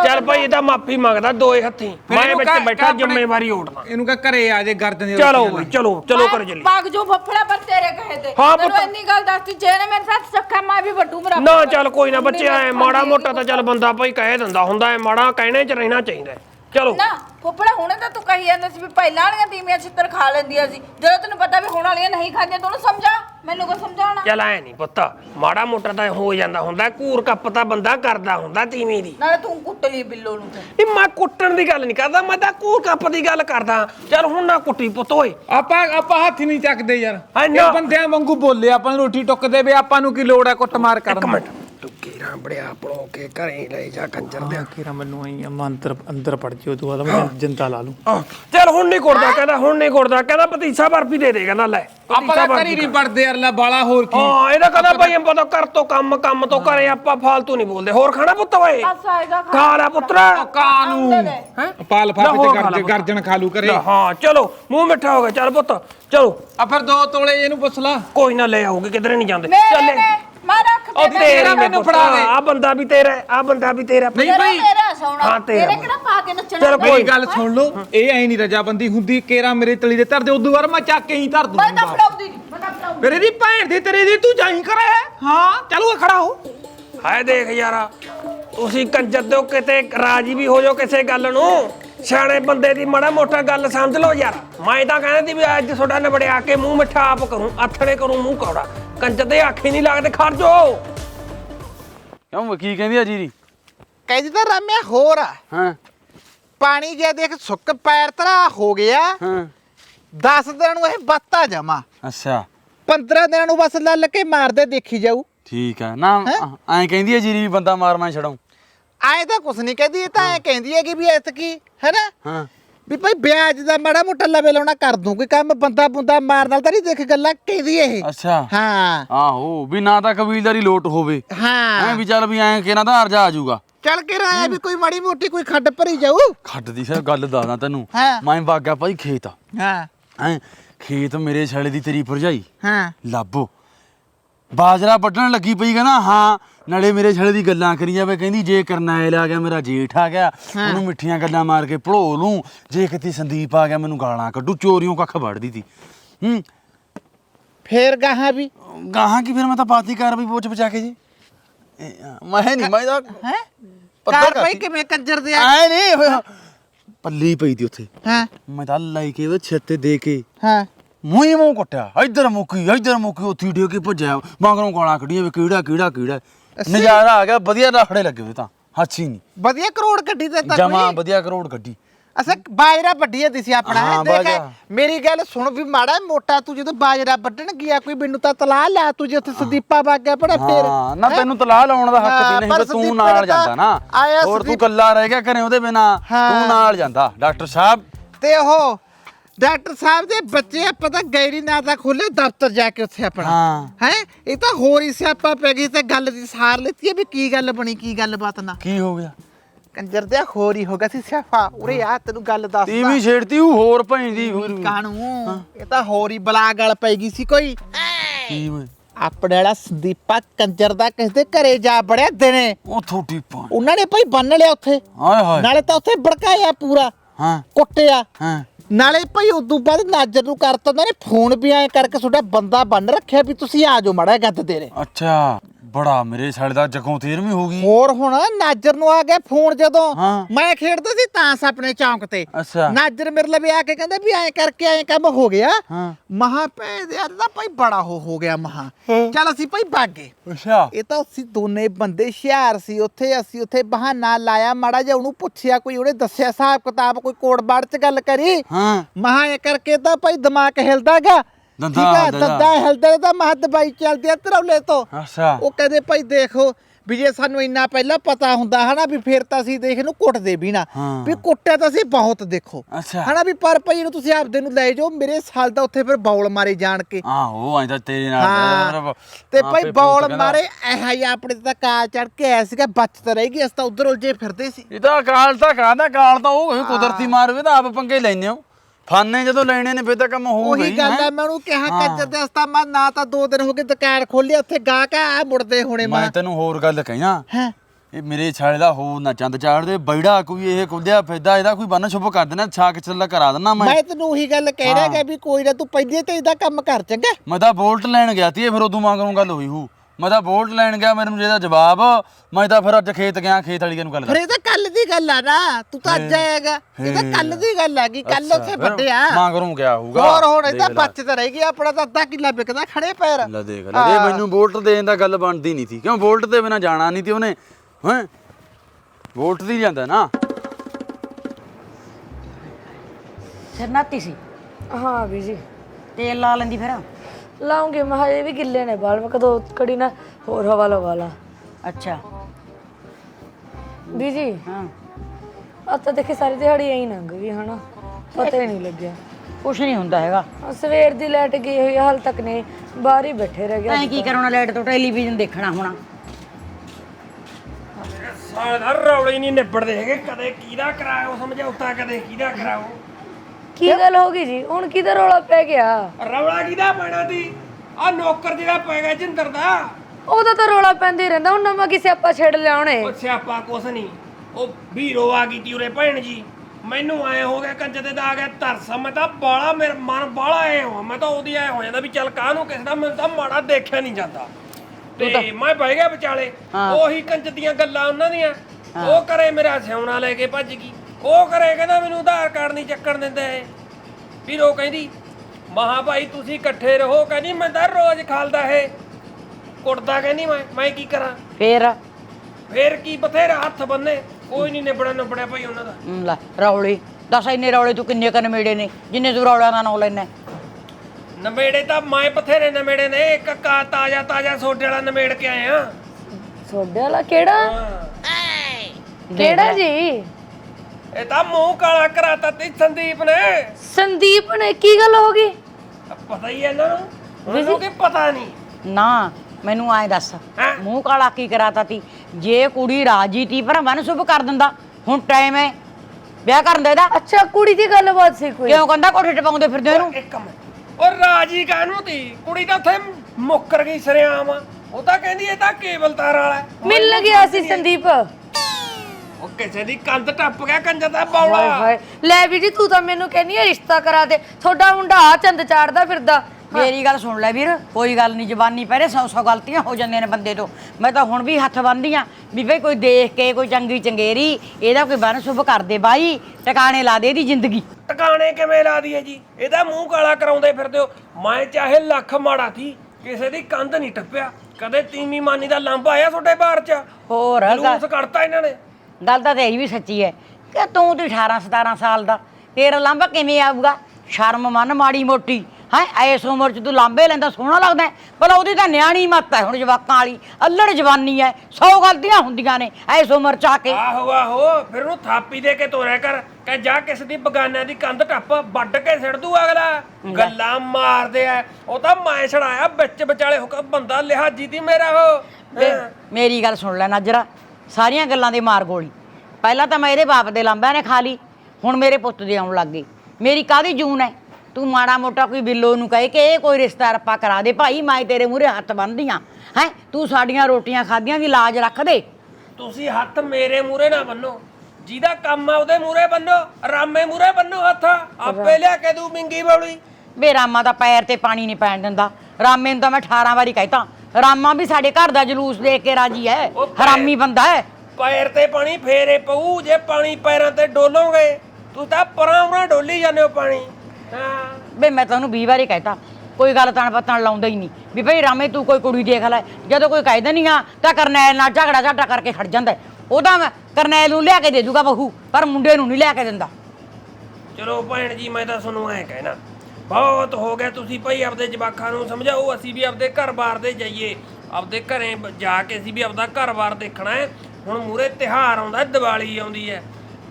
ਚੱਲ ਭਾਈ ਇਹ ਤਾਂ ਮਾਫੀ ਮੰਗਦਾ ਦੋਏ ਹੱਥੀ। ਮੈਂ ਵਿੱਚ ਬੈਠਾ ਜ਼ਿੰਮੇਵਾਰੀ ਓਟਦਾ ਇਹਨੂੰ ਕਹ ਘਰੇ ਆ ਜੇ ਗਰਦਨ ਦੇ ਚਲੋ ਬਈ ਚਲੋ ਚਲੋ ਕਰ ਜਲੀ ਪਾਗ ਜੋ ਫੱਫੜਾ ਪਰ ਤੇਰੇ ਕਹੇ ਤੇ। ਹਾਂ, ਤੈਨੂੰ ਪੁੱਤ। ਇੰਨੀ ਗੱਲ ਦੱਸਤੀ ਜੇ ਨੇ ਮੇਰੇ ਸਾਥ ਚੱਕਾ ਮੈਂ ਵੀ ਵੱਡੂ ਮੇਰਾ ਨਾ ਚੱਲ ਕੋਈ ਨਾ ਬੱਚੇ ਐ ਮਾੜਾ ਮੋਟਾ ਤਾਂ ਚੱਲ ਬੰਦਾ ਭਾਈ ਕਹਿ ਦਿੰਦਾ ਹੁੰਦਾ ਐ ਮਾੜਾ ਕਹਿਣੇ ਚ ਰਹਿਣਾ ਚਾਹੀਦਾ। ਹੈ। ਚਲੋ। ਨਾ ਫੁੱਫੜਾ ਹੁਣੇ ਤਾਂ ਤੂੰ ਕਹੀ ਜਾਂਦਾ ਸੀ ਵੀ ਪਹਿਲਾਂ ਵਾਲੀਆਂ ਤੀਵੀਆਂ ਛਿੱਤਰ ਖਾ ਲੈਂਦੀਆਂ ਸੀ। ਜਦੋਂ ਤੈਨੂੰ ਪਤਾ ਵੀ ਹੁਣ ਵਾਲੀਆਂ ਨਹੀਂ ਖਾਂਦੀਆਂ ਤੂੰ ਉਹਨੂੰ ਸਮਝਾ। ਮੈਨੂੰ ਕੋ ਸਮਝਾਉਣਾ? ਚੱਲ ਐ ਨਹੀਂ ਪੁੱਤ ਮਾੜਾ ਮੋਟਾ ਤਾਂ ਹੋ ਜਾਂਦਾ ਹੁੰਦਾ ਘੂਰ ਕੱਪ ਤਾਂ ਬੰਦਾ ਕਰਦਾ ਹੁੰਦਾ ਤੀਵੀਂ ਦੀ। ਨਾਲੇ ਤੂੰ ਕੁੱਟ ਲਈ ਬਿੱਲੋ ਨੂੰ ਤੇ। ਇਹ ਮੈਂ ਕੁੱਟਣ ਦੀ ਗੱਲ ਨਹੀਂ ਕਰਦਾ ਮੈਂ ਤਾਂ ਘੂਰ ਕੱਪ ਦੀ ਗੱਲ ਕਰਦਾ। ਚੱਲ ਹੁਣ ਨਾ ਕੁੱਟੀ ਪੁੱਤ ਓਏ। ਆਪਾਂ ਆਪਾਂ ਹੱਥ ਨਹੀਂ ਚੱਕਦੇ ਯਾਰ। ਹਾਂ, ਇਹ। ਬੰਦਿਆਂ ਵਾਂਗੂ ਬੋਲੇ ਆਪਾਂ ਨੂੰ ਰੋਟੀ ਟੁੱਕਦੇ ਵੇ ਆਪਾਂ ਨੂੰ ਕੀ ਲੋੜ ਹੈ ਕੁੱਟਮਾਰ ਕਰਨ ਇੱਕ ਮਿੰਟ। ਤੂੰ ਕੀਰਾਂ ਬੜਿਆ ਪੜੋ ਕੇ ਘਰੇ ਲੈ ਜਾ ਕੰਜਰ ਦੇ। ਕੀਰਾ ਮੈਨੂੰ ਆਈ ਆ ਮੈਂ ਅੰਦਰ ਪੜ ਜਿਓ ਤੂੰ ਮੈਂ ਜਿੰਦਾ ਲਾ ਲੂੰ ਚੱਲ ਹੁਣ ਨਹੀਂ ਕੁੱਟਦਾ ਕਹਿੰਦਾ ਹੁਣ ਨਹੀਂ ਕੁੱਟਦਾ ਕਹਿੰਦਾ ਪਤੀਸਾ ਬਰਫੀ ਦੇ ਦੇ ਕਹਿੰਦਾ ਲੈ ਆਪਾਂ ਤਾਂ ਕਰੀ ਨਹੀਂ ਪੜਦੇ ਯਾਰ ਲੈ ਬਾਲਾ ਹੋਰ ਕੀ। ਹਾਂ ਇਹਦਾ ਕਹਿੰਦਾ ਭਾਈ ਆਪਾਂ ਤਾਂ ਕਰ ਤੋਂ ਕੰਮ ਕੰਮ ਤੋਂ ਕਰੇ ਆਪਾਂ ਫਾਲਤੂ ਨਹੀਂ ਬੋਲਦੇ। ਹੋਰ ਖਾਣਾ ਪੁੱਤ ਓਏ? ਬਸ ਆਏਗਾ ਖਾ। ਖਾ ਲੈ ਪੁੱਤਰਾ। ਕਾਨੂੰ? ਹੈਂ? ਪਾਲ ਲੈ ਫਾਪੇ ਹੋਰ ਤੇ ਗਰਜ। ਗਰਜਣ ਖਾ ਲੂ ਕਰੇ ਹਾਂ ਚਲੋ ਮੂੰਹ ਮਿੱਠਾ ਹੋ ਗਿਆ ਚੱਲ ਪੁੱਤ ਚਲੋ। ਆ ਫਿਰ ਦੋ ਤੋਲੇ ਇਹਨੂੰ ਪੁੱਛ ਲਾ। ਕੋਈ ਨਾ ਲੈ ਆਉਗੇ ਕਿਧਰੇ ਨਹੀਂ ਜਾਂਦੇ। ਚੱਲੇ ਉਹ ਦੇ ਤੇਰੀ ਮੈਨੂੰ ਫੜਾ ਦੇ। ਆ ਬੰਦਾ ਵੀ ਤੇਰਾ ਆ ਬੰਦਾ ਵੀ ਤੇਰਾ ਨਹੀਂ ਬਈ। ਤੇਰਾ ਸੋਣਾ ਹਾਂ, ਤੇਰਾ। ਤੇਰੇ ਕਿਹੜਾ ਪਾ ਕੇ ਨੱਚਣਾ ਚੱਲ ਮੇਰੀ ਕੋਈ ਗੱਲ ਸੁਣ ਲਓ ਇਹ ਐ ਨਹੀਂ ਰਜਾਬੰਦੀ ਹੁੰਦੀ ਕੇਰਾ ਮੇਰੇ ਤਲੀ ਦੇ ਧਰਦੇ ਉਦੋਂ ਵਾਰ ਮੈਂ ਚੱਕ ਕੇ ਹੀ ਧਰ ਮੈਂ ਤਾਂ ਦੂੰਗਾ ਫੜਾਉਂਦੀ ਨਹੀਂ ਮੈਂ ਤਾਂ ਫੜਾਉਂਦੀ ਮੇਰੇ ਦੀ ਭੈਣ ਦੀ ਤੇਰੇ ਦੀ ਤੂੰ ਜਾਈ ਕਰੇ। ਹਾਂ ਚਲੋ ਖੜਾ ਹੋ। ਹਾਏ ਦੇਖ ਯਾਰਾ ਤੁਸੀਂ ਕੰਜਰ ਦਿਓ ਕਿਤੇ ਰਾਜੀ ਵੀ ਹੋ ਜਾਓ ਕਿਸੇ ਗੱਲ ਨੂੰ। ਸਿਆਣੇ ਬੰਦੇ ਦੀ ਮਾੜਾ ਮੋਟਾ ਗੱਲ ਸਮਝ ਲਓ ਯਾਰ। ਮੈਂ ਤਾਂ ਕਹਿੰਦਾ ਸੀ ਵੀ ਅੱਜ ਤੁਹਾਡਾ ਨਬੜਿਆ ਕੇ ਮੂੰਹ ਮਿੱਠਾ ਆਪ ਕਰੂੰ ਆਥਣੇ ਕਰੂੰ ਮੂੰਹ ਕੌੜਾ। ਕੰਜਰ ਦੇ ਆਖੇ ਨਹੀਂ ਲੱਗਦੇ ਖੜ ਜਾਓ ਕਿਉਂ ਕੀ ਕਹਿੰਦੀ ਆ ਜੀਰੀ? ਕਹਿੰਦੀ ਤਾਂ ਰਾਮਿਆ ਹੋਰ ਆ। ਹਾਂ। ਪਾਣੀ ਜੇ ਦੇਖ ਸੁੱਕ ਪੈਰ ਤਰਾ ਹੋ ਗਿਆ ਹਾਂ। 10 ਦਿਨਾਂ ਨੂੰ ਇਹ ਬੱਤਾ ਜਮਾ। ਅੱਛਾ। 15 ਦਿਨਾਂ ਨੂੰ ਬਸ ਲੱਲ ਕੇ ਮਾਰਦੇ ਦੇਖੀ ਜਾਊ। ਠੀਕ ਆ। ਨਾ ਐਂ ਕਹਿੰਦੀ ਆ ਜੀਰੀ ਵੀ ਬੰਦਾ ਮਾਰ ਮੈਂ ਛੜਾਂ ਆਏ ਤਾਂ ਕੁਛ ਨਹੀਂ ਕਹਿੰਦੀ ਇਹ ਤਾਂ ਐ ਕਹਿੰਦੀ ਹੈ ਕਿ ਵੀ ਐਤਕੀ ਹੈਨਾ? ਹਾਂ। ਵੀ ਭਾਈ ਵਿਆਜ ਦਾ ਮਾੜਾ ਮੋਟਾ ਲਵੇ ਲਾਉਣਾ ਕਰ ਦੂੰ ਕੋਈ ਕੰਮ ਬੰਦਾ ਬੁੰਦਾ ਮਾਰ ਨਾਲ ਤਾਂ ਨਹੀਂ ਦੇਖ ਗੱਲਾਂ ਕਹਿੰਦੀ ਇਹ? ਅੱਛਾ। ਹਾਂ। ਆਹੋ ਵੀ ਨਾ ਤਾਂ ਕਬੀਲਦਾਰੀ ਲੋਟ ਹੋਵੇ। ਹਾਂ। ਐਂ ਵੀ ਚੱਲ ਵੀ ਐਂ ਕਿਹਨਾਂ ਦਾ ਹਰਜਾ ਆ ਜਾਊਗਾ। ਚੱਲ ਕੇ ਰਾਇਆ ਵੀ ਕੋਈ ਮਾੜੀ ਮੋਟੀ ਕੋਈ ਖੱਡ ਭਰੀ ਜਾਊ? ਖੱਡ ਦੀ ਸਿਰ ਗੱਲ ਦੱਸਦਾ ਤੈਨੂੰ। ਹਾਂ। ਮੈਂ ਵਾਗਿਆ ਭਾਈ ਖੇਤ। ਹਾਂ। ਐਂ ਖੇਤ ਮੇਰੇ ਛਲੇ ਦੀ ਤੇਰੀ ਭਰਜਾਈ। ਹਾਂ। ਲਾਬੋ ਬਾਜਰਾ ਵੱਢਣ ਲੱਗੀ ਪਈ ਕਹਿੰਦਾ ਹਾਂ ਨਾਲੇ ਮੇਰੇ ਛਲੇ ਦੀ ਗੱਲਾਂ ਕਰੀ ਜਾਵੇ ਕਹਿੰਦੀ ਜੇ ਕਰਨੈਲ ਆ ਗਿਆ ਮੇਰਾ ਜੇਠ ਆ ਗਿਆ ਉਹਨੂੰ ਮਿੱਠੀਆਂ ਗੱਲਾਂ ਮਾਰ ਕੇ ਭੜੋ ਲੂੰ। ਜੇ ਕਿਤੇ ਸੰਦੀਪ ਆ ਗਿਆ ਮੈਨੂੰ ਗਾਲਾਂ ਕੱਢੂ ਚੋਰੀਆਂ ਕੱਖ ਵੜਦੀ ਤੀ। ਹੂੰ। ਫੇਰ ਗਾਹਾਂ ਵੀ? ਗਾਹਾਂ ਕੀ ਫਿਰ ਮੈਂ ਤਾਂ ਪਾਤੀ ਕਾਰਵਾਈ ਪੋਚ ਬਚਾ ਕੇ ਜੀ? ਮੈਂ ਨਹੀਂ ਮੈਂ ਤਾਂ ਹੈ? ਕਾਰ ਕਰਤੀ। ਕਿਵੇਂ ਕੰਜਰ ਦੇ ਆ? ਐ ਨਹੀਂ ਹੋਇਆ ਪੱਲੀ ਪਈ ਤੀ ਉੱਥੇ। ਹਾਂ। ਮੈਂ ਤਾਂ ਲਾਈ ਕੇ ਉਹ ਛੱਤ ਦੇ ਕੇ ਹਾਂ। ਮੂੰਹ ਹੀ ਮੂੰਹ ਕੁੱਟਿਆ। ਇੱਧਰ ਮੁੱਕੀ ਇੱਧਰ ਮੁੱਕੀ ਉੱਥੇ ਡੇ ਕੇ ਭੱਜਿਆ। ਮਗਰੋਂ ਗਾਲਾਂ ਕੱਢੀਆਂ ਵੀ ਕਿਹੜਾ ਕਿਹੜਾ ਕਿਹੜਾ। ਨਜ਼ਾਰਾ ਆ ਗਿਆ ਵਧੀਆ ਰਾਖੜੇ ਲੱਗੇ ਹੋਏ ਤਾਂ ਹੱਥੀ ਨਹੀਂ। ਵਧੀਆ ਕਰੋੜ ਗੱਡੀ ਤੇ ਤਾਂ ਜਮਾ ਕੋਈ ਵਧੀਆ ਕਰੋੜ ਗੱਡੀ ਅਸਾਂ ਬਾਜਰਾ ਵੱਡੀ ਹੈ ਦਿਸੀ ਆਪਣਾ ਹਾਂ, ਦੇਖ ਬਾਜਰਾ। ਮੇਰੀ ਗੱਲ ਸੁਣ ਵੀ ਮਾੜਾ ਮੋਟਾ ਤੂੰ ਜਦੋਂ ਬਾਜਰਾ ਵੱਢਣ ਗਿਆ ਕੋਈ ਮੈਨੂੰ ਤਾਂ ਤਲਾਹ ਲਾ ਤੂੰ ਜੇ ਉੱਥੇ ਸੰਦੀਪਾ ਵਗ ਗਿਆ ਪੜਾ ਫੇਰ। ਹਾਂ ਨਾ ਹੈਂ? ਤੈਨੂੰ ਤਲਾਹ ਲਾਉਣ ਦਾ ਹੱਕ ਹਾਂ, ਨਹੀਂ ਪਰ ਤਾਂ ਤੂੰ ਸੰਦੀਪ ਨਾਲ ਜਾਂਦਾ ਨਾ। ਆਇਆ ਹੋਰ ਤੂੰ ਸੰਦੀਪ- ਕੱਲਾ ਰਹਿ ਗਿਆ ਘਰੇ ਉਹਦੇ ਬਿਨਾ ਹਾਂ। ਤੂੰ ਨਾਲ ਜਾਂਦਾ ਡਾਕਟਰ ਸਾਹਿਬ। ਤੇ ਉਹ ਡਾਕਟਰ ਸਾਹਿਬ ਦੇ ਬੱਚੇ ਆਪਾਂ ਤਾਂ ਗੈਰੀ ਨਾ ਤਾਂ ਖੋਲੇ ਦਫ਼ਤਰ ਜਾ ਕੇ ਉੱਥੇ ਆਪਣਾ। ਹਾਂ। ਹੈ? ਇਹ ਤਾਂ ਹੋਰ ਹੀ ਸਿਆਪਾ ਪੈ ਗਈ ਤੇ ਗੱਲ ਦੀ ਸਾਰ ਲੈਤੀ ਹੈ ਵੀ ਕੀ ਗੱਲ ਬਣੀ ਕੀ ਗੱਲ ਬਾਤ ਨਾ। ਕੀ ਹੋ ਗਿਆ? ਕੰਜਰ ਦੇ ਹੋਰ ਹੀ ਹੋ ਗਿਆ ਸੀ ਸਿਆਪਾ। ਉਰੇ ਆ ਤੈਨੂੰ ਗੱਲ ਦੱਸ ਤੀਵੀਂ ਛੇੜਤੀ ਉਹ ਹੋਰ ਭੈਂਦੀ ਹੋਰ। ਕਾਣੂ ਇਹ ਤਾਂ ਹੋਰ ਹੀ ਬਲਾ ਗੱਲ ਪੈ ਗਈ ਸੀ ਕੋਈ। ਕੀ ਓਏ? ਆਪਣੇ ਵਾਲਾ ਸੰਦੀਪਾ ਕੰਜਰ ਦਾ ਕਿਸੇ ਦੇ ਘਰੇ ਜਾ ਬੜਿਆ ਦਿਨੇ। ਉਹ ਥੋਟੀ ਪਾ ਉਹਨਾਂ ਨੇ ਭਾਈ ਬੰਨ ਲਿਆ ਉੱਥੇ। ਹਾਏ ਹਾਏ। ਨਾਲੇ ਤਾਂ ਉੱਥੇ ਭੜਕਾਇਆ ਪੂਰਾ। ਹਾਂ। ਕੁੱਟਿਆ। ਹਾਂ। ਨਾਲੇ ਭਾਈ ਉਦੋਂ ਬਾਅਦ ਨਾਜਰ ਨੂੰ ਕਰਤਾ ਉਹਨਾਂ ਨੇ ਫੋਨ ਵੀ ਐ ਕਰਕੇ ਤੁਹਾਡਾ ਬੰਦਾ ਬੰਨ ਰੱਖਿਆ ਵੀ ਤੁਸੀਂ ਆ ਜਾਓ ਮੜਾ ਗੱਦ ਤੇਰੇ। ਅੱਛਾ। ਬੜਾ ਮੇਰੇ ਛੜ ਦਾ ਜਗੋਂ 13ਵੀਂ ਹੋ ਗਈ। ਹੋਰ ਹੁਣ ਨਾਜਰ ਨੂੰ ਆ ਗਿਆ ਫੋਨ ਜਦੋਂ। ਹਾਂ। ਮੈਂ ਖੇਡਦਾ ਸੀ ਤਾਂਸ ਆਪਣੇ ਚੌਂਕ ਤੇ। ਅੱਛਾ। ਨਾਜਰ ਮੇਰੇ ਲਈ ਆ ਕੇ ਕਹਿੰਦਾ ਵੀ ਐਂ ਕਰਕੇ ਐਂ ਕੰਮ ਹੋ ਗਿਆ। ਹਾਂ। ਮਹਾ ਪੈ ਯਾਰ ਦਾ ਭਾਈ ਬੜਾ ਹੋ ਹੋ ਗਿਆ ਮਹਾ। ਚੱਲ ਅਸੀਂ ਭਾਈ ਭਾਗੇ। ਅੱਛਾ। ਇਹ ਤਾਂ ਅਸੀਂ ਦੋਨੇ ਬੰਦੇ ਹੁਸ਼ਿਆਰ ਸੀ ਉੱਥੇ ਅਸੀਂ ਉੱਥੇ ਬਹਾਨਾ ਲਾਇਆ। ਮਾੜਾ ਜਿਹਾ ਉਹਨੂੰ ਪੁੱਛਿਆ ਕੋਈ ਉਹਨੇ ਦੱਸਿਆ ਹਿਸਾਬ ਕਿਤਾਬ ਕੋਈ ਕੋੜ ਬਾੜ ਚ ਗੱਲ ਕਰੀ। ਹਾਂ। ਮਹਾ ਇਹ ਕਰਕੇ ਤਾਂ ਭਾਈ ਦਿਮਾਗ ਹਿਲਦਾਗਾ ਦੰਦਾ ਠੀਕ ਜਾ। ਦੰਦਾ ਹਿਲਦਾ ਤਾਂ ਮਹਾ ਦਵਾਈ ਚੱਲਦੀ ਆ ਤਰੌਲੇ ਤੋਂ। ਅੱਛਾ। ਉਹ ਕਹਿੰਦੇ ਭਾਈ ਦੇਖੋ ਵੀ ਜੇ ਸਾਨੂੰ ਇੰਨਾ ਪਹਿਲਾਂ ਪਤਾ ਹੁੰਦਾ ਹਨਾ ਵੀ ਫਿਰ ਤਾਂ ਅਸੀਂ ਦੇਖ ਇਹਨੂੰ ਕੁੱਟਦੇ ਵੀ ਨਾ। ਵੀ ਕੁੱਟਿਆ ਤਾਂ ਅਸੀਂ ਬਹੁਤ ਦੇਖੋ। ਹਨਾ ਵੀ ਪਰ ਭਾਈ ਨੂੰ ਤੁਸੀਂ ਆਪਦੇ ਨੂੰ ਲੈ ਜਾਓ ਮੇਰੇ ਸਾਲ ਦਾ ਉੱਥੇ ਫਿਰ ਬੌਲ ਮਾਰੇ ਜਾਣ ਕੇ। ਆਹੋ ਐਂ ਤਾਂ ਤੇਰੇ ਨਾਲ ਹਾਂ। ਤੇ ਭਾਈ ਬੌਲ ਮਾਰੇ ਇਹ ਹੀ ਆਪਣੇ ਤੇ ਤਾਂ ਕਾ ਚੜ ਕੇ ਆਇਆ ਸੀਗਾ ਬਚਤ ਰਹਿ ਗਈ ਅਸੀਂ ਤਾਂ ਉਧਰ ਉਲਝੇ ਫਿਰਦੇ ਸੀ। ਇਹ ਤਾਂ ਕਾਲ ਤਾਂ ਕਾਹਦਾ ਕਾਲ ਤਾਂ ਉਹ ਕੁਦਰਤੀ ਮਾਰਵੇ ਤਾਂ ਆਪ ਪੰਗੇ ਲੈਨੇ ਹੋ। ਫਾਨੇ ਜਦੋਂ ਲੈਣੇ ਨੇ ਫਿਰ ਤਾਂ ਕੰਮ ਹੋ ਉਹੀ ਗਈ ਗੱਲ ਹੈਂ? ਮੈਂ ਉਹਨੂੰ ਕਿਹਾ ਕੰਜਰ ਦੇ ਅਸਤਾ ਮੈਂ ਨਾ ਤਾਂ ਦੋ ਦਿਨ ਹੋ ਗਏ ਦੁਕਾਨ ਖੋਲੀ ਉੱਥੇ ਗਾਹਕ ਆ ਮੁੜਦੇ ਹੋਣੇ ਮੈਂ। ਤੈਨੂੰ ਹੋਰ ਗੱਲ ਕਹਿਣਾ ਹੈਂ? ਇਹ ਮੇਰੇ ਛਾਲੇ ਦਾ ਹੋ ਨਾ ਚੰਦ ਚਾੜਦੇ ਬੈੜਾ ਕੋਈ ਇਹ ਕੁੱਦਿਆ ਫਿਰਦਾ ਇਹਦਾ ਕੋਈ ਬੰਨ ਛੁਪ ਕਰ ਦੇਣਾ ਛਾਕ ਚੱਲਾ ਕਰਾ ਦੇਣਾ ਮੈਂ। ਮੈਂ ਤੈਨੂੰ ਉਹੀ ਗੱਲ ਕਹਿ ਰਿਹਾ ਕਿ ਵੀ ਕੋਈ ਨਾ ਤੂੰ ਪਹਿਲੇ ਤੇ ਇਹਦਾ ਕੰਮ ਕਰ ਚੰਗਾ? ਮੈਂ ਤਾਂ ਬੋਲਟ ਲੈਣ ਗਿਆ ਤੀ ਫਿਰ ਉਦੋਂ ਮੰਗਰੋਂ ਗੱਲ ਹੋਈ ਹੂ। ਮੈਂ ਤਾਂ ਬੋਲਟ ਲੈਣ ਗਿਆ ਮੈਨੂੰ ਜਿਹਦਾ ਜਵਾਬ। ਮੈਂ ਤਾਂ ਫਿਰ ਅੱਜ ਖੇਤ ਗਿਆ ਖੇਤ ਵਾਲੀ ਨੂੰ ਗੱਲ ਫਿਰ ਕਰ ਇਹ ਤਾਂ ਕੱਲ ਦੀ ਗੱਲ ਆ ਨਾ। ਤੂੰ ਤਾਂ ਅੱਜ ਆਏਗਾ। ਇਹ ਤਾਂ ਕੱਲ ਦੀ ਗੱਲ ਆ ਗਈ ਕੱਲ ਉੱਥੇ ਵੱਡਿਆ ਮੰਗਰੋਂ ਗਿਆ ਹੋਊਗਾ? ਹੋਰ ਹੁਣ ਇਹਦਾ ਦੇਖ ਲੈ। ਬਚਤ ਰਹਿ ਗਈ ਆਪਣਾ ਤਾਂ ਅੱਧਾ ਕਿੱਲਾ ਵਿਕਦਾ ਖੜੇ ਪੈਰ। ਲੈ ਦੇਖ ਲੈ ਇਹ ਮੈਨੂੰ ਬੋਲਟ ਦੇਣ ਦਾ ਗੱਲ ਬਣਦੀ ਨਹੀਂ ਸੀ। ਕਿਉਂ ਬੋਲਟ ਤੇ ਬਿਨਾ ਜਾਣਾ ਨਹੀਂ ਤੇ ਉਹਨੇ? ਹੈ? ਬੋਲਟ ਦੀ ਜਾਂਦਾ ਨਾ। ਸਰਨਾਤੀ ਸੀ? ਹਾਂ ਵੀ ਜੀ। ਤੇਲ ਲਾ ਲੈਂਦੀ ਫਿਰ? ਲਾਉਂਗੇ। ਮੈਂ ਹਜੇ ਵੀ ਗਿੱਲੇ ਨੇ ਬਾਲ ਮੈਂ ਕਦੋਂ ਕੜੀ ਨਾ ਹੋਰ ਹਵਾ ਲਵਾ ਲਾ। ਅੱਛਾ। ਵੀ ਜੀ ਹਾਂ। ਆ ਤਾਂ ਦੇਖੇ ਸਾਰੀ ਦਿਹਾੜੀ ਐਂ ਲੰਘ ਗਈ ਹਨਾ? ਪਤਾ ਹੀ ਨਹੀਂ ਲੱਗਿਆ। ਕੁਛ ਨਹੀਂ ਹੁੰਦਾ ਹੈਗਾ। ਆਹ ਸਵੇਰ ਦੀ ਲਾਈਟ ਗਈ ਹੋਈ ਆ, ਹਾਲ ਤੱਕ ਨੇ ਬਾਹਰ ਹੀ ਬੈਠੇ ਰਹਿ ਗਿਆ ਤੈਂ ਕੀ ਕਰਨਾ ਲਾਈਟ ਤੋਂ ਟੈਲੀਵਿਜ਼ਨ ਦੇਖਣਾ ਹੋਣਾ। ਸਾਲ ਦਾ ਰੌਲੇ ਹੀ ਨਹੀਂ ਨਿਬੜਦੇ ਹੈਗੇ। ਕਦੇ ਕਿਹਦਾ ਕਰਾਓ ਸਮਝੌਤਾ ਕਦੇ ਕਿਹਦਾ ਕਰਾਓ। ਕੀ ਗੱਲ ਹੋ ਗਈ ਜੀ? ਹੁਣ ਕਿਹਦਾ ਰੌਲਾ ਪੈ ਗਿਆ? ਰੌਲਾ ਕਿਹਦਾ ਪੈਣਾ ਦੀ ਆ ਨੌਕਰ ਜਿਹੜਾ ਪੈ ਗਿਆ ਜਿੰਦਰ ਦਾ। ਉਹਦਾ ਤਾਂ ਰੌਲਾ ਪੈਂਦਾ ਹੀ ਰਹਿੰਦਾ ਹੁਣ ਨਵਾਂ ਕਿਸੇ ਆਪਾਂ ਛੇੜ ਲਿਆਉਣੇ ਉਹ ਸਿਆਪਾ ਕੁਛ ਨਹੀਂ। ਉਹ ਵੀਰੋ ਆ ਗਈ ਤੀ ਉਰੇ ਭੈਣ ਜੀ। ਮੈਨੂੰ ਆਏ ਹੋ ਗਿਆ ਕੰਜ ਤੇ ਦਾ ਆ ਗਿਆ ਤਰਸ। ਮੈਂ ਤਾਂ ਬਾਲਾ ਮੇਰੇ ਮਨ ਬਾਲਾ ਆਏ ਹੋ ਮੈਂ ਤਾਂ ਉਹਦੀ ਆਏ ਹੋ ਜਾਂਦਾ ਵੀ ਚੱਲ ਕਾਹਨੂੰ ਕਿਸੇ ਦਾ ਮੈਨੂੰ ਤਾਂ ਮਾੜਾ ਦੇਖਿਆ ਨਹੀਂ ਜਾਂਦਾ। ਤੇ ਮੈਂ ਬਹਿ ਗਿਆ ਵਿਚਾਲੇ। ਉਹੀ ਕੰਜ ਦੀਆਂ ਗੱਲਾਂ ਉਹਨਾਂ ਦੀਆਂ। ਉਹ ਕਰੇ ਮੇਰਾ ਸਿਉਣਾ ਲੈ ਕੇ ਭੱਜ ਗਈ। ਉਹ ਕਰੇ ਕਹਿੰਦਾ ਮੈਨੂੰ ਆਧਾਰ ਕਾਰਡ ਨਹੀਂ ਚੱਕਣ ਦਿੰਦਾ ਇਹ। ਵੀਰੋ ਕਹਿੰਦੀ ਮਹਾ ਭਾਈ ਤੁਸੀਂ ਇਕੱਠੇ ਰਹੋ। ਕਹਿੰਦੀ ਮੈਂ ਤਾਂ ਰੋਜ਼ ਖਾਲਦਾ ਇਹ। ਕੁੱਟਦਾ ਕਹਿੰਦੀ ਮੈਂ ਮੈਂ ਕੀ ਕਰਾਂ? ਫੇਰ? ਫੇਰ ਕੀ ਬਥੇਰੇ ਹੱਥ ਬੰਨੇ। ਕੋਈ ਨਹੀਂ ਨਿਬੜਾ ਨਿਬੜਿਆ ਭਾਈ ਉਹਨਾਂ ਦਾ। ਹਮ, ਲੈ ਰੌਲੇ। ਦੱਸ ਇੰਨੇ ਰੌਲੇ ਤੂੰ ਕਿੰਨੇ ਕੁ ਨਮੇੜੇ ਨੇ? ਜਿੰਨੇ ਤੂੰ ਰੌਲਿਆਂ ਦਾ ਨਾਂ ਲੈਣਾ ਨਮੇੜੇ ਤਾਂ ਮੈਂ ਬਥੇਰੇ ਨਮੇੜੇ ਨੇ। ਇੱਕ ਕਾ ਤਾਜ਼ਾ ਤਾਜ਼ਾ ਸੋਡੇ ਵਾਲਾ ਨਮੇੜ ਕੇ ਆਏ ਆ ਛੋਡੇ ਵਾਲਾ ਕਿਹੜਾ? ਕਿਹੜਾ ਜੀ? ਇਹ ਤਾਂ ਮੂੰਹ ਕਾਲਾ ਕਰਾਤਾ ਤੇ ਸੰਦੀਪ ਨੇ। ਸੰਦੀਪ ਨੇ ਕੀ ਗੱਲ ਹੋ ਗਈ? ਪਤਾ ਹੀ ਹੈ ਇਹਨਾਂ ਨੂੰ। ਮੈਨੂੰ ਕੀ ਪਤਾ ਨਹੀਂ। ਨਾ ਮੈਨੂੰ ਐਂ ਦੱਸ। ਹੈਂ? ਮੂੰਹ ਕਾਲਾ ਕੀ ਕਰਾਤਾ ਤੀ? ਜੇ ਕੁੜੀ ਰਾਜੀ ਤੀ ਪਰ ਮਨ ਸੁਭ ਕਰ ਦਿੰਦਾ। ਹੁਣ ਟਾਈਮ ਹੈ। ਵਿਆਹ ਕਰਨ ਦਾ ਇਹਦਾ ਅੱਛਾ ਕੁੜੀ ਦੀ ਗੱਲਬਾਤ ਸੀ ਕੋਈ? ਕਿਉਂ ਕਹਿੰਦਾ ਕੋਠੇ ਟਪਾਉਂਦੇ ਫਿਰਦੇ ਇਹਨੂੰ? ਇੱਕ ਮਿੰਟ। ਉਹ ਰਾਜੀ ਕਾਹਨੂੰ ਤੀ? ਕੁੜੀ ਤਾਂ ਉੱਥੇ ਮੁੱਕਰ ਗਈ ਸਰਿਆਮ। ਉਹ ਤਾਂ ਕਹਿੰਦੀ ਇਹ ਤਾਂ ਕੇਬਲ ਤਾਰ ਵਾਲਾ ਹੈ। ਮਿਲ ਗਿਆ ਸੀ ਸੰਦੀਪ। ਉਹ ਕਿਸੇ ਦੀ ਕੰਧ ਟੱਪ ਗਿਆ ਕੰਜਰ ਦਾ ਹਾਏ ਬੌਲਾ। ਹਾਏ ਲੈ ਵੀ ਜੀ ਤੂੰ ਤਾਂ ਮੈਨੂੰ ਕਹਿੰਦੀ ਹੈ ਰਿਸ਼ਤਾ ਕਰਾ ਦੇ। ਤੁਹਾਡਾ ਮੁੰਡਾ ਆ ਚੰਦ ਚਾੜਦਾ ਫਿਰਦਾ। ਮੇਰੀ ਗੱਲ ਸੁਣ ਲੈ ਵੀਰ ਕੋਈ ਗੱਲ ਨਹੀਂ ਜ਼ਬਾਨੀ ਪਹਿਰੇ ਸੌ ਸੌ ਗਲਤੀਆਂ ਹੋ ਜਾਂਦੀਆਂ ਨੇ ਬੰਦੇ ਤੋਂ। ਮੈਂ ਤਾਂ ਹੁਣ ਵੀ ਹੱਥ ਬੰਨ੍ਹਦੀ ਆ ਵੀ ਬਈ ਕੋਈ ਦੇਖ ਕੇ ਕੋਈ ਚੰਗੀ ਚੰਗੇਰੀ ਇਹਦਾ ਕੋਈ ਬਨ ਸ਼ੁਭ ਕਰ ਦੇ ਬਾਈ ਟਿਕਾਣੇ ਲਾ ਦੇ ਇਹਦੀ ਜ਼ਿੰਦਗੀ। ਟਿਕਾਣੇ ਕਿਵੇਂ ਲਾ ਦਈਏ ਜੀ? ਇਹਦਾ ਮੂੰਹ ਕਾਲਾ ਕਰਾਉਂਦੇ ਫਿਰਦੇ ਹੋ। ਮੈਂ ਚਾਹੇ ਲੱਖ ਮਾੜਾ ਸੀ ਕਿਸੇ ਦੀ ਕੰਧ ਨਹੀਂ ਟੱਪਿਆ। ਕਦੇ ਤੀਵੀਂ ਮਾਨੀ ਦਾ ਲੰਬ ਆਇਆ ਤੁਹਾਡੇ ਬਾਹਰ ਚ? ਹੋਰ ਗੱਲ- ਜਲੂਸ ਕੱਢਤਾ ਇਹਨਾਂ ਨੇ। ਗੱਲ ਤਾਂ ਤੇਰੀ ਵੀ ਸੱਚੀ ਹੈ ਕਿ ਤੂੰ ਤੇ 18 17 ਸਾਲ ਦਾ ਤੇਰਾ ਲਾਂਬਾ ਕਿਵੇਂ ਆਊਗਾ? ਸ਼ਰਮ ਮੰਨ ਮਾੜੀ ਮੋਟੀ। ਹੈ ਐਸ ਉਮਰ ਚ ਤੂੰ ਲਾਂਬੇ ਲੈਂਦਾ ਸੋਹਣਾ ਲੱਗਦਾ ਹੈ। ਭਲਾ ਉਹਦੀ ਤਾਂ ਨਿਆਣੀ ਮੱਤ ਹੈ ਹੁਣ ਜਵਾਕਾਂ ਵਾਲੀ। ਅੱਲੜ ਜਵਾਨੀ ਹੈ ਸੌ ਗਲਤੀਆਂ ਹੁੰਦੀਆਂ ਨੇ ਐਸ ਉਮਰ ਚ ਆ ਕੇ। ਆਹੋ ਆਹੋ ਫਿਰ ਉਹਨੂੰ ਥਾਪੀ ਦੇ ਕੇ ਤੋਰਿਆ ਕਰ। ਕਿ ਜਾ ਕਿਸੇ ਦੀ ਬਗਾਨਿਆਂ ਦੀ ਕੰਧ ਟੱਪ ਵੱਢ ਕੇ ਸਿੱਟ ਦੂ ਅਗਲਾ। ਗੱਲਾਂ ਮਾਰਦੇ ਆ। ਉਹ ਤਾਂ ਮੈਂ ਛੜਾਇਆ ਵਿੱਚ ਵਿਚਾਲੇ ਹੋ ਕੇ ਬੰਦਾ ਲਿਹਾਜੀ ਦੀ ਮੇਰਾ ਉਹ। ਮੇਰੀ ਗੱਲ ਸੁਣ ਲੈ ਨਾਜਰਾ। ਸਾਰੀਆਂ ਗੱਲਾਂ ਦੇ ਮਾਰ ਗੋਲੀ। ਪਹਿਲਾਂ ਤਾਂ ਮੈਂ ਇਹਦੇ ਬਾਪ ਦੇ ਲਾਂਬਿਆਂ ਨੇ ਖਾ ਲਈ। ਹੁਣ ਮੇਰੇ ਪੁੱਤ ਦੇ ਆਉਣ ਲੱਗ ਗਏ। ਮੇਰੀ ਕਾਦੀ ਜੂਨ ਹੈ? ਤੂੰ ਮਾੜਾ ਮੋਟਾ ਕੋਈ ਬਿੱਲੋ ਨੂੰ ਕਹੇ ਕਿ ਇਹ ਕੋਈ ਰਿਸ਼ਤਾ ਰੱਪਾ ਕਰਾ ਦੇ। ਭਾਈ ਮੈਂ ਤੇਰੇ ਮੂਹਰੇ ਹੱਥ ਬੰਨ੍ਹਦੀ ਆ ਹੈ? ਤੂੰ ਸਾਡੀਆਂ ਰੋਟੀਆਂ ਖਾਧੀਆਂ ਦੀ ਲਾਜ ਰੱਖ ਦੇ। ਤੁਸੀਂ ਹੱਥ ਮੇਰੇ ਮੂਰੇ ਨਾ ਬੰਨੋ। ਜਿਹਦਾ ਕੰਮ ਆ ਉਹਦੇ ਮੂਰੇ ਬੰਨੋ। ਰਾਮੇ ਮੂਰੇ ਬੰਨੋ ਹੱਥ। ਆਪੇ ਲਿਆ ਕੇ ਦੂ ਮਿੰਗੀ ਬੌਲੀ। ਵੇ ਰਾਮਾ ਦਾ ਪੈਰ ਤੇ ਪਾਣੀ ਨਹੀਂ ਪੈਣ ਦਿੰਦਾ। ਰਾਮੇ ਨੂੰ ਤਾਂ ਮੈਂ 18 ਵਾਰੀ ਕਹਿਤਾ। ਰਾਮਾ ਵੀ ਸਾਡੇ ਘਰ ਦਾ ਜਲੂਸ ਦੇਖ ਕੇ ਰਾਜੀ ਹੈ ਉਹ ਹਰਾਮੀ ਬੰਦਾ ਹੈ ਪੈਰ ਤੇ ਪਾਣੀ ਫੇਰੇ ਪਊ ਜੇ ਪਾਣੀ ਪੈਰਾਂ ਤੇ ਡੋਲੋਗੇ ਤੂੰ ਤਾਂ ਪਰਾਂ ਉਰਾਂ ਡੋਲੀ ਜਾਂਦੇ ਹੋ ਪਾਣੀ। ਹਾਂ। ਵੇ ਮੈਂ ਤੈਨੂੰ 20 ਵਾਰੀ ਕਹਿਤਾ ਕੋਈ ਗੱਲ ਤਣ ਪਤਣ ਲਾਉਂਦਾ ਹੀ ਨਹੀਂ। ਵੀ ਭਈ ਰਾਮੇ ਤੂੰ ਕੋਈ ਕੁੜੀ ਦੇਖ ਲੈ ਜਦੋਂ ਕੋਈ ਕਹਿ ਦਿੰਦੀ ਆ ਤਾਂ ਕਰਨੈਲ ਨਾਲ ਝਗੜਾ ਝਾਟਾ ਕਰਕੇ ਖੜ ਜਾਂਦਾ ਹੈ। ਉਹਦਾ ਮੈਂ ਕਰਨੈਲ ਨੂੰ ਲਿਆ ਕੇ ਦੇ ਦੂਗਾ ਬਹੂ ਪਰ ਮੁੰਡੇ ਨੂੰ ਨਹੀਂ ਲਿਆ ਕੇ ਦਿੰਦਾ। ਚਲੋ ਭੈਣ ਜੀ ਮੈਂ ਤਾਂ ਤੁਹਾਨੂੰ ਐ ਕਹਿਣਾ ਬਹੁਤ ਹੋ ਗਿਆ, ਤੁਸੀਂ ਭਾਈ ਆਪਦੇ ਜਵਾਕਾਂ ਨੂੰ ਸਮਝਾਓ, ਅਸੀਂ ਵੀ ਆਪਦੇ ਘਰ-ਬਾਰ ਦੇ ਜਾਈਏ। ਆਪਦੇ ਘਰੇ ਜਾ ਕੇ ਅਸੀਂ ਵੀ ਆਪਦਾ ਘਰ-ਬਾਰ ਦੇਖਣਾ ਹੈ। ਹੁਣ ਮੂਰੇ ਤਿਹਾਰ ਆਉਂਦਾ, ਦੀਵਾਲੀ ਆਉਂਦੀ ਹੈ।